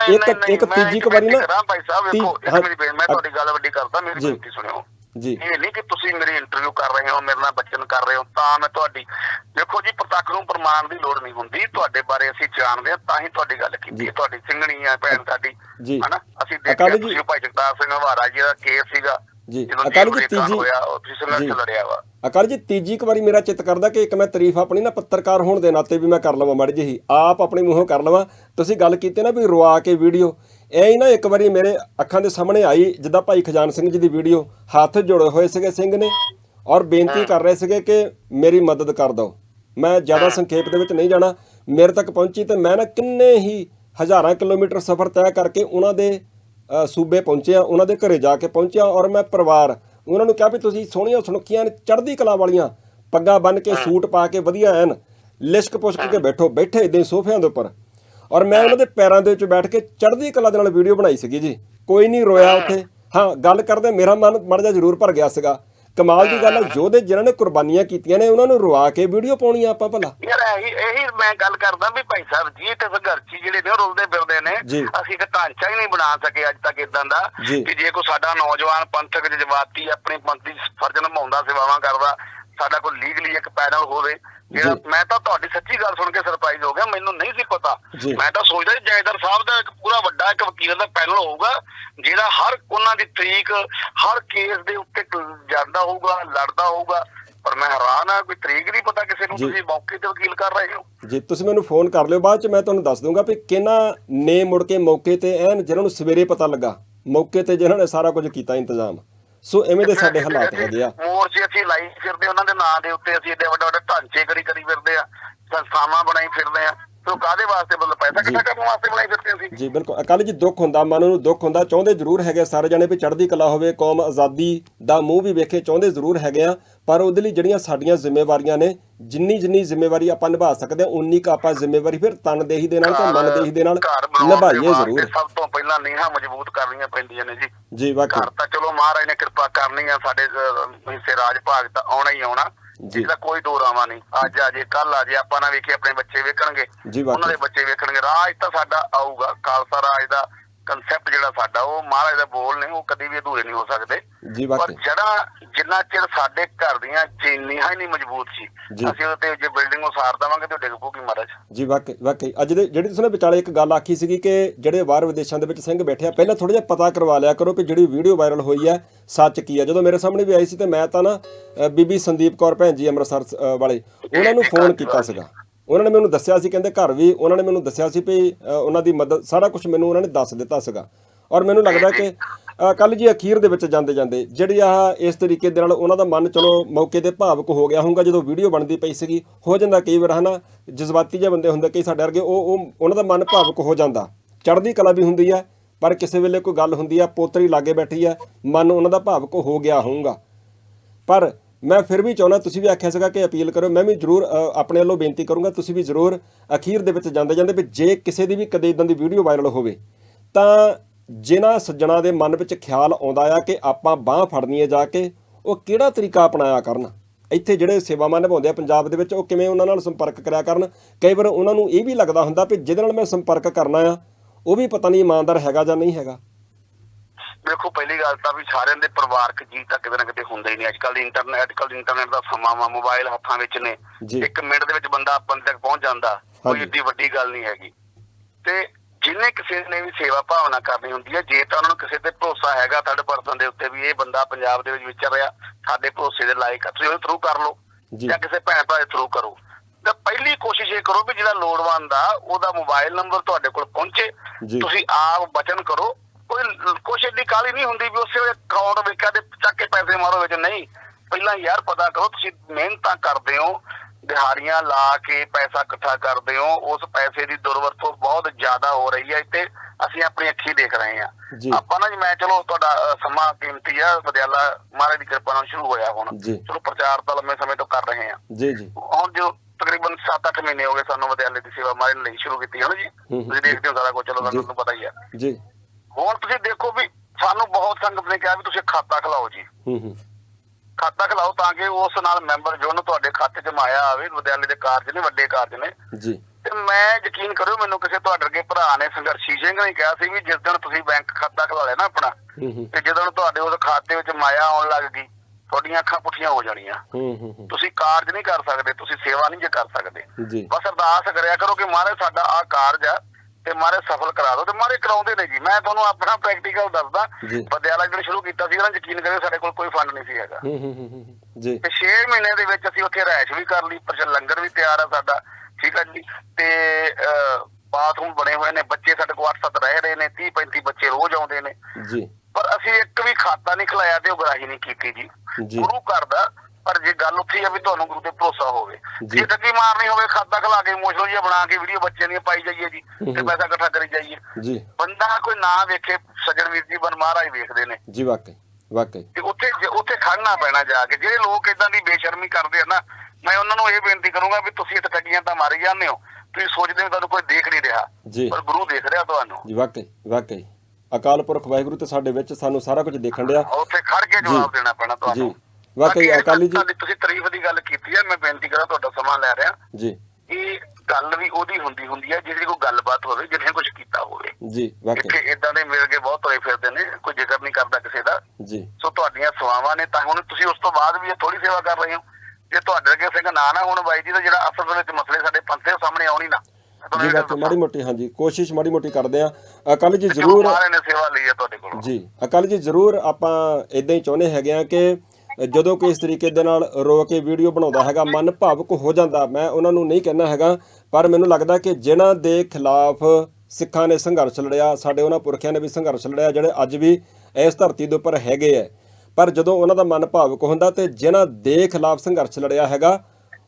ਇੱਕ ਇੱਕ ਤੀਜੀ ਕੁ ਵਾਰੀ ਨਾ ਭਾਈ ਸਾਹਿਬ ਵੇਖੋ ਮੇਰੀ ਬੇਨ ਮੈਂ ਤੁਹਾਡੀ ਗੱਲ ਵੱਡੀ ਕਰਦਾ ਮੇਰੀ। ਬੇਨਤੀ ਸੁਣਿਓ। ਜੀ। ਇਹ ਨਹੀਂ ਕਿ ਤੁਸੀਂ ਮੇਰੀ ਇੰਟਰਵਿਊ ਕਰ ਰਹੇ ਹੋ ਮੇਰੇ ਨਾਲ ਬਚਨ ਕਰ ਰਹੇ ਹੋ ਤਾਂ ਮੈਂ ਤੁਹਾਡੀ ਦੇਖੋ ਜੀ ਪ੍ਰਤੱਖ ਨੂੰ ਪ੍ਰਮਾਣ ਦੀ ਲੋੜ ਨਹੀਂ ਹੁੰਦੀ ਤੁਹਾਡੇ ਬਾਰੇ ਅਸੀਂ ਜਾਣਦੇ ਹਾਂ ਤਾਂ ਹੀ ਤੁਹਾਡੀ ਗੱਲ ਕੀਤੀ ਹੈ ਤੁਹਾਡੀ ਸਿੰਘਣੀ ਹੈ ਭੈਣ ਸਾਡੀ। ਹਨਾ? ਅਸੀਂ ਦੇਖਿਆ ਤੁਸੀਂ ਭਾਈ ਜਗਤਾਰ ਸਿੰਘ ਹਵਾਰਾ ਜੀ ਦਾ ਕੇਸ ਸੀਗਾ ਜੀ, ਅਕਾਲੀ ਜੀ ਤੀਜੀ- ਅਕਾਲ ਜੀ ਤੀਜੀ ਇੱਕ ਵਾਰੀ ਮੇਰਾ ਚਿੱਤ ਕਰਦਾ ਕਿ ਇੱਕ ਮੈਂ ਤਾਰੀਫ ਆਪਣੀ ਨਾ ਪੱਤਰਕਾਰ ਹੋਣ ਦੇ ਨਾਤੇ ਵੀ ਮੈਂ ਕਰ ਲਵਾਂ ਮਾੜੀ ਜਿਹੀ ਆਪ ਆਪਣੇ ਮੂੰਹੋਂ ਕਰ ਲਵਾਂ। ਤੁਸੀਂ ਗੱਲ ਕੀਤੀ ਨਾ ਵੀ ਰਵਾ ਕੇ ਵੀਡੀਓ ਇਹ ਹੀ ਨਾ ਇੱਕ ਵਾਰੀ ਮੇਰੇ ਅੱਖਾਂ ਦੇ ਸਾਹਮਣੇ ਆਈ ਜਿੱਦਾਂ ਭਾਈ ਖਜਾਨ ਸਿੰਘ ਜੀ ਦੀ ਵੀਡੀਓ ਹੱਥ ਜੋੜੇ ਹੋਏ ਸੀਗੇ ਸਿੰਘ ਨੇ ਔਰ ਬੇਨਤੀ ਕਰ ਰਹੇ ਸੀਗੇ ਕਿ ਮੇਰੀ ਮਦਦ ਕਰ ਦਿਓ। ਮੈਂ ਜ਼ਿਆਦਾ ਸੰਖੇਪ ਦੇ ਵਿੱਚ ਨਹੀਂ ਜਾਣਾ। ਮੇਰੇ ਤੱਕ ਪਹੁੰਚੀ ਤੇ ਮੈਂ ਨਾ ਕਿੰਨੇ ਹੀ ਹਜ਼ਾਰਾਂ ਕਿਲੋਮੀਟਰ ਸਫ਼ਰ ਤੈਅ ਕਰਕੇ ਉਹਨਾਂ ਦੇ ਸੂਬੇ ਪਹੁੰਚਿਆ ਉਹਨਾਂ ਦੇ ਘਰੇ ਜਾ ਕੇ ਪਹੁੰਚਿਆ ਔਰ ਮੈਂ ਪਰਿਵਾਰ ਉਹਨਾਂ ਨੂੰ ਕਿਹਾ ਵੀ ਤੁਸੀਂ ਸੋਹਣੀਆਂ ਸੁਣਖੀਆਂ ਨੇ ਚੜ੍ਹਦੀ ਕਲਾ ਵਾਲੀਆਂ ਪੱਗਾਂ ਬੰਨ ਕੇ ਸੂਟ ਪਾ ਕੇ ਵਧੀਆ ਐਨ ਲਿਸ਼ਕ ਪੁਸ਼ਕ ਕੇ ਬੈਠੋ ਬੈਠੇ ਇਦਾਂ ਸੋਫਿਆਂ ਦੇ ਉੱਪਰ। ਔਰ ਮੈਂ ਉਹਨਾਂ ਦੇ ਪੈਰਾਂ ਦੇ ਵਿੱਚ ਬੈਠ ਕੇ ਚੜ੍ਹਦੀ ਕਲਾ ਦੇ ਨਾਲ ਵੀਡੀਓ ਬਣਾਈ ਸੀਗੀ ਜੀ। ਕੋਈ ਨਹੀਂ ਰੋਇਆ ਉੱਥੇ। ਹਾਂ ਗੱਲ ਕਰਦੇ ਮੇਰਾ ਮਨ ਮੜ ਜਾ ਜ਼ਰੂਰ ਭਰ ਗਿਆ ਸੀਗਾ। ਕਮਾਲ ਦੀ ਗੱਲ ਹੈ ਯੋਧੇ ਜਿਨ੍ਹਾਂ ਨੇ ਕੁਰਬਾਨੀਆਂ ਕੀਤੀਆਂ ਨੇ ਉਹਨਾਂ ਨੂੰ ਰਵਾ ਕੇ ਵੀਡੀਓ ਪਾਉਣੀ ਆ ਆਪਾਂ ਭਲਾ। ਯਾਰ ਇਹੀ ਇਹੀ ਮੈਂ ਗੱਲ ਕਰਦਾ ਵੀ ਭਾਈ ਸਾਹਿਬ ਜੀ ਤੇ ਸੰਘਰਸ਼ੀ ਜਿਹੜੇ ਨੇ ਉਹ ਰੁਲਦੇ ਫਿਰਦੇ ਨੇ। ਅਸੀਂ ਇੱਕ ਢਾਂਚਾ ਹੀ ਨਹੀਂ ਬਣਾ ਸਕੇ ਅੱਜ ਤੱਕ ਇਦਾਂ ਦਾ। ਕਿ ਜੇ ਕੋਈ ਸਾਡਾ ਨੌਜਵਾਨ ਪੰਥਕ ਜਜ਼ਬਾਤੀ ਆਪਣੀ ਪੰਥੀ ਫਰਜ਼ ਨਿਭਾਉਂਦਾ ਸੇਵਾਵਾਂ ਕਰਦਾ ਸਾਡਾ ਕੋਈ ਲੀਗਲੀ ਇੱਕ ਪੈਨਲ ਹੋਵੇ ਜਿਹੜਾ। ਮੈਂ ਤਾਂ ਤੁਹਾਡੀ ਸੱਚੀ ਗੱਲ ਸੁਣ ਕੇ ਸਰਪ੍ਰਾਈਜ਼ ਹੋ ਗਿਆ ਮੈਨੂੰ ਨਹੀਂ ਸੀ ਪਤਾ। ਮੈਂ ਤਾਂ ਸੋਚਦਾ ਸੀ ਜੈਦਰ ਸਾਹਿਬ ਦਾ ਇੱਕ ਪੂਰਾ ਵੱਡਾ ਇੱਕ ਵਕੀਲਾਂ ਦਾ ਪੈਨਲ ਹੋਊਗਾ ਜਿਹੜਾ ਹਰ ਉਹਨਾਂ ਦੀ ਤਰੀਕ ਹਰ ਕੇਸ ਦੇ ਉੱਤੇ ਜਾਂਦਾ ਹੋਊਗਾ ਲੜਦਾ ਹੋਊਗਾ ਪਰ ਮੈਂ ਹੈਰਾਨ ਆ ਕੋਈ ਤਰੀਕ ਨਹੀਂ ਪਤਾ ਕਿਸੇ ਨੂੰ। ਤੁਸੀਂ ਮੌਕੇ ਤੇ ਵਕੀਲ ਕਰ ਰਹੇ ਹੋ ਜੇ ਤੁਸੀਂ ਮੈਨੂੰ ਫੋਨ ਕਰ ਲਿਓ ਬਾਅਦ ਚ ਮੈਂ ਤੁਹਾਨੂੰ ਦੱਸ ਦੂੰਗਾ ਵੀ ਕਿਹਨਾਂ ਨੇ ਮੁੜ ਕੇ ਮੌਕੇ ਤੇ ਐਨ ਜਿਹਨਾਂ ਨੂੰ ਸਵੇਰੇ ਪਤਾ ਲੱਗਾ ਮੌਕੇ ਤੇ ਜਿਨ੍ਹਾਂ ਨੇ ਸਾਰਾ ਕੁਝ ਕੀਤਾ ਇੰਤਜ਼ਾਮ ਸੋ ਐਵੇਂ ਦੇ ਸਾਡੇ ਹਾਲਾਤ ਹੈਗੇ ਆ ਮੋਰਚੇ ਅਸੀਂ ਲਾਈ ਫਿਰਦੇ ਉਹਨਾਂ ਦੇ ਨਾਂ ਦੇ ਉੱਤੇ ਅਸੀਂ ਏਡੇ ਵੱਡੇ ਵੱਡੇ ਢਾਂਚੇ ਕਰੀ ਕਰੀ ਫਿਰਦੇ ਆ ਸੰਸਥਾਵਾਂ ਬਣਾਈ ਫਿਰਦੇ ਆ। ਉਹ ਕਾਦੇ ਵਾਸਤੇ ਮਤਲਬ ਪੈਸਾ ਇਕੱਠਾ ਕਰਨ ਵਾਸਤੇ ਬਣਾਈ ਫਿਰਦੇ ਅਸੀਂ? ਜੀ ਬਿਲਕੁਲ। ਅਕਾਲੀ ਜੀ ਦੁੱਖ ਹੁੰਦਾ ਮਨ ਨੂੰ ਦੁੱਖ ਹੁੰਦਾ ਚਾਹੁੰਦੇ ਜ਼ਰੂਰ ਹੈਗੇ ਸਾਰੇ ਜਣੇ ਵੀ ਚੜ੍ਹਦੀ ਕਲਾ ਹੋਵੇ ਕੌਮ ਆਜ਼ਾਦੀ ਦਾ ਮੂੰਹ ਵੀ ਵੇਖੇ ਚਾਹੁੰਦੇ ਜ਼ਰੂਰ ਹੈਗੇ ਆ। ਪਰ ਉਹਦੇ ਲਈ ਜਿਹੜੀਆਂ ਸਾਡੀਆਂ ਜ਼ਿੰਮੇਵਾਰੀਆਂ ਨੇ ਜਿੰਨੀ ਜਿੰਨੀ ਜ਼ਿੰਮੇਵਾਰੀ ਆਪਾਂ ਨਿਭਾ ਸਕਦੇ ਹਾਂ ਉਨੀ ਕੁ ਆਪਾਂ ਜ਼ਿੰਮੇਵਾਰੀ ਫਿਰ ਤਨਦੇਹੀ ਦੇ ਨਾਲ ਤੇ ਮਨਦੇਹੀ ਦੇ ਨਾਲ ਨਿਭਾਈਏ ਜ਼ਰੂਰ। ਸਭ ਤੋਂ ਪਹਿਲਾਂ ਨੀਹਾਂ ਮਜ਼ਬੂਤ ਕਰਨੀਆਂ ਪੈਂਦੀਆਂ ਨੇ ਜੀ। ਜੀ ਵਾਕਈ। ਘਰ ਤਾਂ ਚਲੋ ਮਹਾਰਾਜ ਨੇ ਕਿਰਪਾ ਕਰਨੀ ਆ ਸਾਡੇ ਹਿੱਸੇ ਰਾਜ ਭਾਗ ਤਾਂ ਆਉਣਾ ਹੀ ਆਉਣਾ ਜੀ। ਜਿਹਦਾ ਕੋਈ ਦੋ ਰਾਵਾਂ ਨਹੀਂ। ਅੱਜ ਆ ਜੇ ਕੱਲ ਆ ਜੇ ਆਪਾਂ ਨਾ ਵੇਖੇ ਆਪਣੇ ਬੱਚੇ ਵੇਖਣਗੇ ਉਹਨਾਂ ਦੇ ਬੱਚੇ ਵੇਖਣਗੇ। ਰਾਜ ਤਾਂ ਸਾਡਾ ਆਊਗਾ ਖਾਲਸਾ ਰਾਜ ਦਾ ਕਨਸੈਪਟ ਜਿਹੜਾ ਸਾਡਾ ਉਹ ਮਹਾਰਾਜ ਦਾ ਬੋਲ ਨੇ ਉਹ ਕਦੀ ਵੀ ਅਧੂਰੇ ਨਹੀਂ ਹੋ ਸਕਦੇ। ਜੀ ਪਰ ਜਿਹੜਾ ਜਿੰਨਾ ਚਿਰ ਸਾਡੇ ਘਰ ਦੀਆਂ ਜੀਨੀਆਂ ਹੀ ਨਹੀਂ ਮਜ਼ਬੂਤ ਸੀ। ਅਸੀਂ ਉਹਦੇ ਜੇ ਬਿਲਡਿੰਗ ਉਸਾਰ ਦੇਵਾਂਗੇ ਤੇ ਡਿੱਗ ਪਊਗੀ ਮਹਾਰਾਜ। ਜੀ ਵਾਕਈ ਵਾਕਈ ਅੱਜ ਦੇ ਜਿਹੜੀ ਤੁਸੀਂ ਨੇ ਵਿਚਾਲੇ ਇੱਕ ਗੱਲ ਆਖੀ ਸੀਗੀ ਕਿ ਜਿਹੜੇ ਬਾਹਰ ਵਿਦੇਸ਼ਾਂ ਦੇ ਵਿੱਚ ਸਿੰਘ ਬੈਠੇ ਆ ਪਹਿਲਾਂ ਥੋੜਾ ਜਿਹਾ ਪਤਾ ਕਰਵਾ ਲਿਆ ਕਰੋ ਕਿ ਜਿਹੜੀ ਵੀਡੀਓ ਵਾਇਰਲ ਹੋਈ ਹੈ ਸੱਚ ਕੀ ਹੈ ਜਦੋਂ ਮੇਰੇ ਸਾਹਮਣੇ ਵੀ ਆਈ ਸੀ ਤੇ ਮੈਂ ਤਾਂ ਨਾ ਬੀਬੀ ਸੰਦੀਪ ਕੌਰ ਭੈਣ ਜੀ ਅੰਮ੍ਰਿਤਸਰ ਵਾਲੇ ਉਹਨਾਂ ਨੂੰ ਫੋਨ ਕੀਤਾ ਸੀਗਾ। ਉਹਨਾਂ ਨੇ ਮੈਨੂੰ ਦੱਸਿਆ ਸੀ, ਕਹਿੰਦੇ ਘਰ ਵੀ ਉਹਨਾਂ ਨੇ ਮੈਨੂੰ ਦੱਸਿਆ ਸੀ ਵੀ ਉਹਨਾਂ ਦੀ ਮਦਦ, ਸਾਰਾ ਕੁਝ ਮੈਨੂੰ ਉਹਨਾਂ ਨੇ ਦੱਸ ਦਿੱਤਾ ਸੀਗਾ। ਔਰ ਮੈਨੂੰ ਲੱਗਦਾ ਕਿ ਕੱਲ ਜੀ ਅਖੀਰ ਦੇ ਵਿੱਚ ਜਾਂਦੇ ਜਾਂਦੇ, ਜਿਹੜੀ ਆਹ ਇਸ ਤਰੀਕੇ ਦੇ ਨਾਲ ਉਹਨਾਂ ਦਾ ਮਨ ਚਲੋ ਮੌਕੇ ਤੇ ਭਾਵਕ ਹੋ ਗਿਆ ਹੋਊਗਾ, ਜਦੋਂ ਵੀਡੀਓ ਬਣਦੀ ਪਈ ਸੀਗੀ, ਹੋ ਜਾਂਦਾ ਕਈ ਵਾਰ ਹਨਾ, ਜਜ਼ਬਾਤੀ ਜਿਹੇ ਬੰਦੇ ਹੁੰਦੇ, ਕਈ ਸਾਡੇ ਵਰਗੇ, ਉਹ ਉਹ, ਉਹਨਾਂ ਦਾ ਮਨ ਭਾਵਕ ਹੋ ਜਾਂਦਾ। ਚੜ੍ਹਦੀ ਕਲਾ ਵੀ ਹੁੰਦੀ ਹੈ ਪਰ ਕਿਸੇ ਵੇਲੇ ਕੋਈ ਗੱਲ ਹੁੰਦੀ ਆ, ਪੋਤਰੀ ਲਾਗੇ ਬੈਠੀ ਆ, ਮਨ ਉਹਨਾਂ ਦਾ ਭਾਵਕ ਹੋ ਗਿਆ ਹੋਊਗਾ। ਪਰ ਮੈਂ ਫਿਰ ਵੀ ਚਾਹੁੰਦਾ, ਤੁਸੀਂ ਵੀ ਆਖਿਆ ਸੀਗਾ ਕਿ ਅਪੀਲ ਕਰੋ ਮੈਂ ਵੀ ਜ਼ਰੂਰ ਆਪਣੇ ਵੱਲੋਂ ਬੇਨਤੀ ਕਰੂੰਗਾ, ਤੁਸੀਂ ਵੀ ਜ਼ਰੂਰ ਅਖੀਰ ਦੇ ਵਿੱਚ ਜਾਂਦੇ ਜਾਂਦੇ ਵੀ ਜੇ ਕਿਸੇ ਦੀ ਵੀ ਕਦੇ ਇਦਾਂ ਦੀ ਵੀਡੀਓ ਵਾਇਰਲ ਹੋਵੇ, ਤਾਂ ਜਿਨ੍ਹਾਂ ਸੱਜਣਾ ਦੇ ਮਨ ਵਿੱਚ ਖਿਆਲ ਆਉਂਦਾ ਆ ਕਿ ਆਪਾਂ ਬਾਹ ਫੜਨੀ ਹੈ ਜਾ ਕੇ, ਉਹ ਕਿਹੜਾ ਤਰੀਕਾ ਅਪਣਾਇਆ ਕਰਨ? ਇੱਥੇ ਜਿਹੜੇ ਸੇਵਾਵਾਂ ਨਿਭਾਉਂਦੇ ਆ ਪੰਜਾਬ ਦੇ ਵਿੱਚ, ਉਹ ਕਿਵੇਂ ਉਹਨਾਂ ਨਾਲ ਸੰਪਰਕ ਕਰਿਆ ਕਰਨ? ਕਈ ਵਾਰ ਉਹਨਾਂ ਨੂੰ ਇਹ ਵੀ ਲੱਗਦਾ ਹੁੰਦਾ ਵੀ ਜਿਹਦੇ ਨਾਲ ਮੈਂ ਸੰਪਰਕ ਕਰਨਾ ਆ, ਉਹ ਵੀ ਪਤਾ ਨਹੀਂ ਇਮਾਨਦਾਰ ਹੈਗਾ ਜਾਂ ਨਹੀਂ ਹੈਗਾ। ਦੇਖੋ ਪਹਿਲੀ ਗੱਲ ਤਾਂ ਵੀ ਸਾਰਿਆਂ ਦੇ ਪਰਿਵਾਰਕ ਜੀ ਤਾਂ ਕਿਤੇ ਨਾ ਕਿਤੇ ਹੁੰਦੇ ਹੀ ਨਹੀਂ ਅੱਜ ਕੱਲ ਇੰਟਰਨੈਟ ਅੱਜ ਕੱਲ ਇੰਟਰਨੈਟ ਦਾ ਸਮਾਂ ਵਾ ਮੋਬਾਈਲ ਹੱਥਾਂ ਵਿੱਚ ਨੇ। ਇੱਕ ਮਿੰਟ ਦੇ ਵਿੱਚ ਬੰਦਾ ਬੰਦੇ ਤੱਕ ਪਹੁੰਚ ਜਾਂਦਾ ਕੋਈ। ਏਡੀ ਵੱਡੀ ਗੱਲ ਨਹੀਂ ਹੈਗੀ ਤੇ ਜਿੰਨੇ ਕਿਸੇ ਨੇ ਵੀ ਸੇਵਾ ਭਾਵਨਾ ਕਰਨੀ ਹੁੰਦੀ ਹੈ ਜੇ ਤਾਂ ਉਹਨਾਂ ਨੂੰ ਕਿਸੇ ਤੇ ਭਰੋਸਾ ਹੈਗਾ ਥਰਡ ਪਰਸਨ ਦੇ ਉੱਤੇ ਵੀ ਇਹ ਬੰਦਾ ਪੰਜਾਬ ਦੇ ਵਿੱਚ ਵਿਚਰ ਰਿਹਾ ਸਾਡੇ ਭਰੋਸੇ ਦੇ ਲਾਇਕ ਆ ਤੁਸੀਂ ਉਹਦੇ ਥਰੂ ਕਰ ਲਓ ਜੀ। ਕਿਸੇ ਭੈਣ ਭਰਾ ਦੇ ਥਰੂ ਕਰੋ ਤਾਂ ਪਹਿਲੀ ਕੋਸ਼ਿਸ਼ ਇਹ ਕਰੋ ਵੀ ਜਿਹੜਾ ਲੋੜਵੰਦ ਆ ਉਹਦਾ ਮੋਬਾਈਲ ਨੰਬਰ ਤੁਹਾਡੇ ਕੋਲ ਪਹੁੰਚੇ। ਤੁਸੀਂ ਆਪ ਬਚਨ ਕਰੋ ਕੋਈ ਕੁਛ ਏਡੀ ਕਾਲੀ ਨਹੀਂ ਹੁੰਦੀ ਵੀ ਉਸੇ ਵੇਲੇ ਅਕਾਊਂਟ ਵੇਖਿਆ ਤੇ ਚੱਕ ਕੇ ਪੈਸੇ ਮਾਰੋ ਵਿੱਚ ਨਹੀਂ ਪਹਿਲਾਂ ਯਾਰ ਪਤਾ ਕਰੋ ਤੁਸੀਂ ਮਿਹਨਤਾਂ ਕਰਦੇ ਹੋ ਦਿਹਾੜੀਆਂ ਲਾ ਕੇ ਪੈਸਾ ਇਕੱਠਾ ਕਰਦੇ ਹੋ ਉਸ ਪੈਸੇ ਦੀ ਦੁਰਵਰਤੋਂ ਬਹੁਤ ਜ਼ਿਆਦਾ ਹੋ ਰਹੀ ਹੈ ਇੱਥੇ ਅਸੀਂ ਆਪਣੀ ਅੱਖੀ ਦੇਖ ਰਹੇ। ਹਾਂ ਆਪਾਂ ਨਾ ਜੀ ਮੈਂ ਚਲੋ ਤੁਹਾਡਾ ਸਮਾਂ ਕੀਮਤੀ ਆ ਵਿਦਿਆਲਾ ਮਹਾਰਾਜ ਦੀ ਕਿਰਪਾ ਨਾਲ ਸ਼ੁਰੂ ਹੋਇਆ ਹੁਣ। ਚਲੋ ਪ੍ਰਚਾਰ ਤਾਂ ਲੰਮੇ ਸਮੇਂ ਤੋਂ ਕਰ ਰਹੇ ਹਾਂ ਜੀ ਜੀ ਹੁਣ ਜੋ ਤਕਰੀਬਨ 7-8 ਮਹੀਨੇ ਹੋ ਗਏ ਸਾਨੂੰ ਵਿਦਿਆਲੇ ਦੀ ਸੇਵਾ ਮਾਰਨ ਲਈ ਸ਼ੁਰੂ ਕੀਤੀ ਹੈ ਨਾ ਜੀ। ਤੁਸੀਂ ਦੇਖਦੇ ਹੋ ਸਾਰਾ ਕੁਝ ਚਲੋ। ਤੁਹਾਨੂੰ ਪਤਾ ਹੀ ਹੈ ਜੀ ਹੁਣ ਤੁਸੀਂ ਦੇਖੋ ਵੀ ਸਾਨੂੰ ਬਹੁਤ ਸੰਗਤ ਨੇ ਕਿਹਾ ਵੀ ਤੁਸੀਂ ਖਾਤਾ ਖਿਲਾਓ ਜੀ। ਹੂੰ ਹੂੰ। ਖਾਤਾ ਖਿਲਾਓ ਤਾਂ ਕਿ ਉਸ ਨਾਲ ਮੈਂਬਰ ਜੁੜਨ ਤੁਹਾਡੇ ਖਾਤੇ 'ਚ ਮਾਇਆ ਆਵੇ ਵਿਦਿਆਲੇ ਦੇ ਕਾਰਜ ਨੇ ਵੱਡੇ ਕਾਰਜ ਨੇ। ਜੀ। ਤੇ ਮੈਂ ਯਕੀਨ ਕਰੋ ਮੈਨੂੰ ਕਿਸੇ ਤੁਹਾਡੇ ਵਰਗੇ ਭਰਾ ਨੇ ਸੰਘਰਸ਼ੀ ਸਿੰਘ ਨੇ ਕਿਹਾ ਸੀ ਵੀ ਜਿਸ ਦਿਨ ਤੁਸੀਂ ਬੈਂਕ ਖਾਤਾ ਖਿਲਾ ਨਾ ਆਪਣਾ ਤੇ ਜਦੋਂ ਤੁਹਾਡੇ ਉਸ ਖਾਤੇ ਵਿੱਚ ਮਾਇਆ ਆਉਣ ਲੱਗ ਗਈ ਤੁਹਾਡੀਆਂ ਅੱਖਾਂ ਪੁੱਠੀਆਂ ਹੋ ਜਾਣੀਆਂ। ਹੂੰ ਹੂੰ ਹੂੰ। ਤੁਸੀਂ ਕਾਰਜ ਨਹੀਂ ਕਰ ਸਕਦੇ ਤੁਸੀਂ ਸੇਵਾ ਨਹੀਂ ਜੇ ਕਰ ਸਕਦੇ। ਬਸ ਅਰਦਾਸ ਕਰਿਆ ਕਰੋ ਕਿ ਮਹਾਰਾਜ ਸਾਡਾ ਆ ਕਾਰਜ ਆ ਤੇ ਮਾਰੇ ਸਫਲ ਕਰਾ ਦੋ ਤੇ ਮਾਰੇ ਕਰਾਉਂਦੇ ਨੇ ਜੀ। ਮੈਂ ਤੁਹਾਨੂੰ ਆਪਣਾ ਪ੍ਰੈਕਟੀਕਲ ਦੱਸਦਾ। ਪਦਿਆਲਾ ਜਿਹੜਾ ਸ਼ੁਰੂ ਕੀਤਾ ਸੀ ਉਹਨਾਂ ਯਕੀਨ ਕਰਿਓ ਸਾਡੇ ਕੋਲ ਕੋਈ ਫੰਡ ਨਹੀਂ ਸੀ ਹੈਗਾ। ਜੀ। ਤੇ 6 ਮਹੀਨੇ ਦੇ ਵਿੱਚ ਅਸੀਂ ਉੱਥੇ ਰਹਿਸ਼ ਵੀ ਕਰ ਲਈ ਪਰ ਲੰਗਰ ਵੀ ਤਿਆਰ ਆ ਸਾਡਾ ਠੀਕ ਆ ਜੀ। ਤੇ ਬਾਥਰੂਮ ਬਣੇ ਹੋਏ ਨੇ ਬੱਚੇ ਸਾਡੇ ਕੋਲ 8-7 ਰਹਿ ਰਹੇ ਨੇ 30-35 ਬੱਚੇ ਰੋਜ਼ ਆਉਂਦੇ ਨੇ। ਜੀ। ਪਰ ਅਸੀਂ ਇੱਕ ਵੀ ਖਾਤਾ ਨਹੀਂ ਖਲਾਇਆ ਤੇ ਉਗਰਾਹੀ ਨਹੀਂ ਕੀਤੀ ਜੀ। ਸ਼ੁਰੂ ਕਰਦਾ ਪਰ ਜੇ ਗੱਲ ਉੱਥੇ ਆ ਵੀ ਤੁਹਾਨੂੰ ਗੁਰੂ ਤੇ ਭਰੋਸਾ ਹੋਵੇ ਜੀ। ਟੱਕੀ ਮਾਰਨੀ ਹੋਵੇ ਖਾਤਾ ਖਿਲਾ ਕੇ ਇਮੋਸ਼ਨਲ ਜਿਹਾ ਬਣਾ ਕੇ ਵੀਡੀਓ ਬੱਚਿਆਂ ਦੀਆਂ ਪਾਈ ਜਾਈਏ ਜੀ ਤੇ। ਪੈਸਾ ਇਕੱਠਾ ਕਰੀ ਜਾਈਏ। ਜੀ। ਬੰਦਾ ਕੋਈ ਨਾ ਵੇਖੇ ਸੱਜਣ ਵੀਰ ਜੀ ਬਨ ਮਹਾਰਾਜ ਵੇਖਦੇ ਨੇ। ਜੀ ਵਾਕਈ ਵਾਕਈ। ਤੇ ਉੱਥੇ ਉੱਥੇ ਖੜਨਾ ਪੈਣਾ ਜਾ ਕੇ ਜਿਹੜੇ ਲੋਕ ਇਦਾਂ ਦੀ ਬੇਸ਼ਰਮੀ ਕਰਦੇ ਆ ਨਾ ਮੈਂ ਉਹਨਾਂ ਨੂੰ ਇਹ ਬੇਨਤੀ ਕਰੂੰਗਾ ਵੀ ਤੁਸੀਂ ਇੱਥੇ ਠੱਗੀਆਂ ਤਾਂ ਮਾਰੀ ਜਾਂਦੇ ਹੋ ਤੁਸੀਂ ਸੋਚਦੇ ਹੋ ਤੁਹਾਨੂੰ ਕੋਈ ਦੇਖ ਨਹੀਂ ਰਿਹਾ ਪਰ ਗੁਰੂ ਦੇਖ ਰਿਹਾ ਤੁਹਾਨੂੰ। ਜੀ ਵਾਕਈ ਵਾਕਈ। ਅਕਾਲ ਪੁਰਖ ਵਾਹਿਗੁਰੂ ਤੇ ਸਾਡੇ ਵਿੱਚ ਸਾਨੂੰ ਸਾਰਾ ਕੁਝ ਦੇਖਣ ਡਿਆ। ਉੱਥੇ ਖੜ ਕੇ ਜਵਾਬ ਦੇਣਾ ਪੈਣਾ ਜੀ। ਤੁਹਾਨੂੰ। ਵਾਕਈ ਬਾਕੀ ਅਕਾਲੀ ਜੀ ਤੁਹਾਡੀ ਤੁਸੀਂ ਤਾਰੀਫ ਦੀ ਗੱਲ ਕੀਤੀ ਹੈ ਮੈਂ ਬੇਨਤੀ ਕਰਾਂ ਤੁਹਾਡਾ ਸਮਾਂ ਲੈ ਰਿਹਾ। ਜੀ। ਇਹ ਗੱਲ ਵੀ ਉਹਦੀ ਹੁੰਦੀ ਹੁੰਦੀ ਹੈ ਜਿਹਦੀ ਕੋਈ ਗੱਲਬਾਤ ਹੋਵੇ ਜਿਹਨੇ ਕੁਝ ਕੀਤਾ ਹੋਵੇ। ਜੀ ਵਾਕਈ। ਇੱਥੇ ਇਦਾਂ ਦੇ ਮਿਲ ਕੇ ਬਹੁਤ ਹੋਏ ਫਿਰਦੇ ਨੇ ਕੋਈ ਜ਼ਿਕਰ ਨਹੀਂ ਕਰਦਾ ਕਿਸੇ ਦਾ। ਜੀ। ਸੋ ਤੁਹਾਡੀਆਂ ਸੇਵਾਵਾਂ ਨੇ ਤਾਂ ਹੁਣ ਤੁਸੀਂ ਉਸ ਤੋਂ ਬਾਅਦ ਵੀ ਥੋੜੀ ਸੇਵਾ ਕਰ ਰਹੇ ਹੋ। ਜੇ ਤੁਹਾਡੇ ਅੱਗੇ ਸਿੰਘ ਨਾ ਨਾ ਹੁਣ ਬਾਈ ਜੀ ਦਾ ਜਿਹੜਾ ਅਸਲ ਵਿੱਚ ਮਸਲੇ ਸਾਡੇ ਪੰਥੇ ਸਾਹਮਣੇ ਆਉਣੀ ਨਾ। ਜੀ ਵਾਕਈ ਮਾੜੀ ਮੋਟੀ ਹਾਂਜੀ ਕੋਸ਼ਿਸ਼ ਮਾੜੀ ਮੋਟੀ ਕਰਦੇ ਆ ਅਕਾਲੀ ਜੀ ਜ਼ਰੂਰ ਨੇ ਸੇਵਾ ਲਈ ਹੈ ਤੁਹਾਡੇ ਕੋਲੋਂ। ਜੀ ਅਕਾਲੀ ਜੀ ਜ਼ਰੂਰ ਆਪਾਂ ਇਦਾਂ ਹੀ ਚਾਹੁੰਦੇ ਹੈਗੇ ਆ ਕਿ ਜਦੋਂ ਕੋਈ ਇਸ ਤਰੀਕੇ ਦੇ ਨਾਲ ਰੋ ਕੇ ਵੀਡੀਓ ਬਣਾਉਂਦਾ ਹੈਗਾ ਮਨ ਭਾਵੁਕ ਹੋ ਜਾਂਦਾ ਮੈਂ ਉਹਨਾਂ ਨੂੰ ਨਹੀਂ ਕਹਿਣਾ ਹੈਗਾ ਪਰ ਮੈਨੂੰ ਲੱਗਦਾ ਕਿ ਜਿਨ੍ਹਾਂ ਦੇ ਖਿਲਾਫ ਸਿੱਖਾਂ ਨੇ ਸੰਘਰਸ਼ ਲੜਿਆ ਸਾਡੇ ਉਹਨਾਂ ਪੁਰਖਿਆਂ ਨੇ ਵੀ ਸੰਘਰਸ਼ ਲੜਿਆ ਜਿਹੜੇ ਅੱਜ ਵੀ ਇਸ ਧਰਤੀ ਦੇ ਉੱਪਰ ਹੈਗੇ ਆ ਪਰ ਜਦੋਂ ਉਹਨਾਂ ਦਾ ਮਨ ਭਾਵੁਕ ਹੁੰਦਾ ਤੇ ਜਿਨ੍ਹਾਂ ਦੇ ਖਿਲਾਫ ਸੰਘਰਸ਼ ਲੜਿਆ ਹੈਗਾ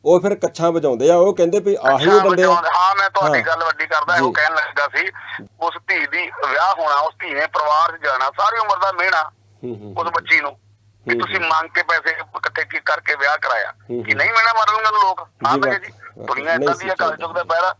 ਉਹ ਫਿਰ ਕੱਛਾਂ ਵਜਾਉਂਦੇ ਆ। ਉਹ ਕਹਿੰਦੇ ਵੀ ਆਹੀ ਉਹ ਬੰਦੇ ਆ ਹਾਂ ਮੈਂ ਤੁਹਾਡੀ। ਗੱਲ ਵੱਡੀ ਕਰਦਾ। ਉਹ ਕਹਿਣ ਲੱਗਾ ਸੀ ਉਸ ਧੀ ਦੀ ਵਿਆਹ ਹੋਣਾ ਉਸ ਧੀ ਨੇ ਪਰਿਵਾਰ 'ਚ ਜਾਣਾ ਸਾਰੀ ਉਮਰ ਦਾ ਮਿਹਣਾ ਉਸ ਬੱਚੀ ਨੂੰ। ਕਿ ਤੁਸੀਂ ਮੰਗ ਕੇ ਪੈਸੇ ਇਕੱਠੇ ਕੀ ਕਰਕੇ ਵਿਆਹ ਕਰਾਇਆ? ਕਿ ਨਹੀਂ ਮਿਹਣਾ ਮਾਰਨਗੇ ਲੋਕ ਹਾਂ ਜੀ। ਦੁਨੀਆ ਇਦਾਂ ਦੀ ਹੈ ਕਾਲ। ਚੁੱਕ ਦਾ ਪਹਿਰਾ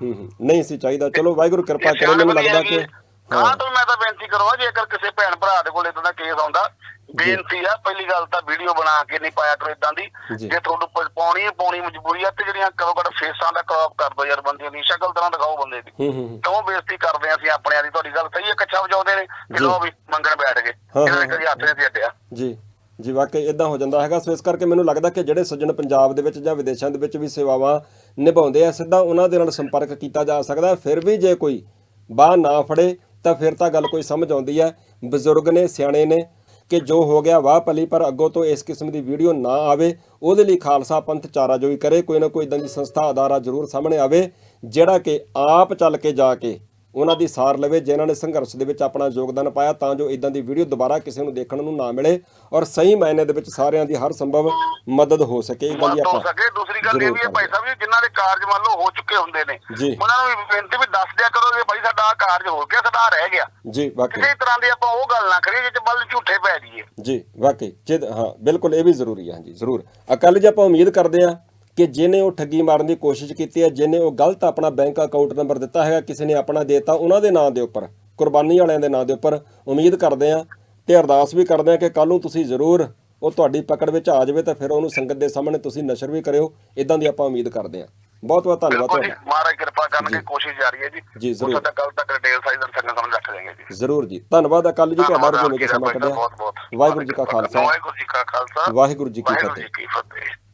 ਹੂੰ ਹੂੰ। ਨਹੀਂ ਸੀ ਚਾਹੀਦਾ। ਚਲੋ ਵਾਹਿਗੁਰੂ ਕਿਰਪਾ ਕਰੇ ਮੈਨੂੰ ਲੱਗਦਾ ਕਿ ਹਾਂ ਤਾਂ ਮੈਂ ਤਾਂ ਬੇਨਤੀ ਕਰਵਾ ਜੇਕਰ ਕਿਸੇ ਭੈਣ ਭਰਾ ਦੇ ਕੋਲ ਇਦਾਂ ਦਾ ਕੇਸ ਆਉਂਦਾ ਬੇਨਤੀ ਆ ਪਹਿਲੀ ਗੱਲ ਤਾਂ ਵੀਡੀਓ ਬਣਾ ਕੇ ਨਹੀਂ ਪਾਇਆ ਕਰੋ ਇਦਾਂ ਦੀ ਜੀ। ਤੁਹਾਨੂੰ ਪਾਉਣੀ ਹੈ ਪਾਉਣੀ ਮਜਬੂਰੀ ਆ ਤੇ ਜਿਹੜੀਆਂ ਕਰੋ ਕਰ ਫੇਸਾਂ ਦਾ ਕ੍ਰੌਪ ਕਰ ਦੋ ਯਾਰ ਬੰਦੇ ਦੀ ਸ਼ਕਲ ਤਰ੍ਹਾਂ ਦਿਖਾਓ ਬੰਦੇ ਦੀ ਹੂੰ ਹੂੰ ਹੂੰ। ਕਿਉਂ ਬੇਇੱਜ਼ਤੀ ਕਰਦੇ ਆ ਅਸੀਂ ਆਪਣਿਆਂ ਦੀ ਤੁਹਾਡੀ ਗੱਲ ਸਹੀ ਹੈ ਕੱਚਾ ਵਜਾਉਂਦੇ ਨੇ ਕਿ। ਲੋ ਵੀ ਮੰਗਣ ਬੈਠ ਗਏ ਇਹਨਾਂ ਨੇ ਕਦੀ ਹੱਥ ਨਹੀਂ ਅੱਡਿਆ ਜੀ ਜੀ ਵਾਕਈ ਇਦਾਂ ਹੋ ਜਾਂਦਾ ਹੈਗਾ ਸੋ ਇਸ ਕਰਕੇ ਮੈਨੂੰ ਲੱਗਦਾ ਕਿ ਜਿਹੜੇ ਸੱਜਣ ਪੰਜਾਬ ਦੇ ਵਿੱਚ ਜਾਂ ਵਿਦੇਸ਼ਾਂ ਦੇ ਵਿੱਚ ਵੀ ਸੇਵਾਵਾਂ ਨਿਭਾਉਂਦੇ ਆ ਸਿੱਧਾ ਉਹਨਾਂ ਦੇ ਨਾਲ ਸੰਪਰਕ ਕੀਤਾ ਜਾ ਸਕਦਾ। ਫਿਰ ਵੀ ਜੇ ਕੋਈ ਬਾਹ ਨਾ ਫੜੇ ਤਾਂ ਫਿਰ ਤਾਂ ਗੱਲ ਕੋਈ ਸਮਝ ਆਉਂਦੀ ਹੈ। ਬਜ਼ੁਰਗ ਨੇ, ਸਿਆਣੇ ਨੇ ਕਿ ਜੋ ਹੋ ਗਿਆ ਵਾਹ ਭਲੀ, ਪਰ ਅੱਗੋਂ ਤੋਂ ਇਸ ਕਿਸਮ ਦੀ ਵੀਡੀਓ ਨਾ ਆਵੇ, ਉਹਦੇ ਲਈ ਖਾਲਸਾ ਪੰਥ ਚਾਰਾ ਜੋਈ ਕਰੇ, ਕੋਈ ਨਾ ਕੋਈ ਇਦਾਂ ਦੀ ਸੰਸਥਾ ਅਦਾਰਾ ਜ਼ਰੂਰ ਸਾਹਮਣੇ ਆਵੇ, ਜਿਹੜਾ ਕਿ ਆਪ ਚੱਲ ਕੇ ਜਾ ਕੇ ਉਹਨਾਂ ਦੀ ਸਾਰ ਲਵੇ ਜਿਨ੍ਹਾਂ ਨੇ ਸੰਘਰਸ਼ ਦੇ ਵਿੱਚ ਆਪਣਾ ਯੋਗਦਾਨ ਪਾਇਆ ਤਾਂ ਜੋ ਇਦਾਂ ਦੀ ਵੀਡੀਓ ਦੁਬਾਰਾ ਕਿਸੇ ਨੂੰ ਦੇਖਣ ਨੂੰ ਨਾ ਮਿਲੇ ਔਰ ਸਹੀ ਮਾਇਨੇ ਦੇ ਵਿੱਚ ਸਾਰਿਆਂ ਦੀ ਹਰ ਸੰਭਵ ਮਦਦ ਹੋ ਸਕੇ। ਇਦਾਂ ਦੀ ਆਪਾਂ ਸਕੇ। ਦੂਸਰੀ ਗੱਲ ਇਹ ਵੀ ਹੈ ਭਾਈ ਸਾਹਿਬ ਜੀ ਜਿਨ੍ਹਾਂ ਦੇ ਕਾਰਜ ਮੰਨ ਲਓ ਹੋ ਚੁੱਕੇ ਹੁੰਦੇ ਨੇ। ਉਹਨਾਂ ਨੂੰ ਵੀ ਬੇਨਤੀ ਵੀ ਦੱਸ ਦਿਆ ਕਰੋ ਕਿ ਭਾਈ ਸਾਡਾ ਆਹ ਕਾਰਜ ਹੋ ਗਿਆ ਸਾਡਾ ਰਹਿ ਗਿਆ। ਜੀ ਵਾਕਈ। ਕਿਸੇ ਤਰ੍ਹਾਂ ਦੀ ਆਪਾਂ ਉਹ ਗੱਲ ਨਾ ਕਰੀਏ ਜਿੱਚ ਬਲ ਝੂਠੇ ਪੈ ਜਾਈਏ। ਜੀ ਵਾਕਈ। ਜਿਦ ਹਾਂ ਬਿਲਕੁਲ ਇਹ ਵੀ ਜ਼ਰੂਰੀ ਹੈ ਹਾਂਜੀ ਜ਼ਰੂਰ। ਅਕਲ ਜੀ ਆਪਾਂ ਉਮੀਦ ਕਰਦੇ ਹਾਂ ਕਿ ਜਿਹਨੇ ਉਹ ਠੱਗੀ ਮਾਰਨ ਦੀ ਕੋਸ਼ਿਸ਼ ਕੀਤੀ ਹੈ ਜਿਹਨੇ ਉਹ ਗਲਤ ਆਪਣਾ ਬੈਂਕ ਅਕਾਊਂਟ ਨੰਬਰ ਦਿੱਤਾ ਹੈਗਾ ਕਿਸੇ ਨੇ ਆਪਣਾ ਦੇਤਾ ਉਹਨਾਂ ਦੇ ਨਾਂ ਦੇ ਉੱਪਰ ਕੁਰਬਾਨੀ ਵਾਲਿਆਂ ਦੇ ਨਾਂ ਦੇ ਉੱਪਰ ਉਮੀਦ ਕਰਦੇ ਹਾਂ ਤੇ ਅਰਦਾਸ ਵੀ ਕਰਦੇ ਹਾਂ ਕਿ ਕੱਲ ਨੂੰ ਤੁਸੀਂ ਜ਼ਰੂਰ ਉਹ ਤੁਹਾਡੀ ਪਕੜ ਵਿੱਚ ਆ ਜਾਵੇ ਤਾਂ ਫਿਰ ਉਹਨੂੰ ਸੰਗਤ ਦੇ ਸਾਹਮਣੇ ਤੁਸੀਂ ਨਸ਼ਰ ਵੀ ਕਰਿਓ ਇਦਾਂ ਦੀ ਆਪਾਂ ਉਮੀਦ ਕਰਦੇ ਹਾਂ। ਬਹੁਤ ਬਹੁਤ ਧੰਨਵਾਦ ਤੁਹਾਡਾ। ਮਹਾਰਾਜ ਕਿਰਪਾ ਕਰਨਗੇ ਕੋਸ਼ਿਸ਼ ਜਾਰੀ ਹੈ ਜੀ। ਜੀ, ਜ਼ਰੂਰ। ਕੱਲ ਤੱਕ ਡਿਟੇਲ ਸਾਈਜ਼ ਸੰਗਤ ਸਾਹਮਣੇ ਰੱਖ ਦੇਵਾਂਗੇ ਜੀ। ਜ਼ਰੂਰ ਜੀ। ਧੰਨਵਾਦ ਅਕਾਲ ਜੀ ਤੁਹਾਡਾ ਧੰਨਵਾਦ ਰੁਝੇਵੇਂ ਆਪ ਜੀ ਕੇ ਦਾ ਸਮਾਂ ਕੱਢਿਆ ਵਾਹਿਗੁਰੂ ਜੀ ਕਾ ਖਾਲਸਾ। ਵਾਹਿਗੁਰੂ ਜੀ ਕਾ ਖਾਲਸਾ। ਵਾਹਿਗੁਰੂ ਜੀ ਕੀ ਫਤਿਹ।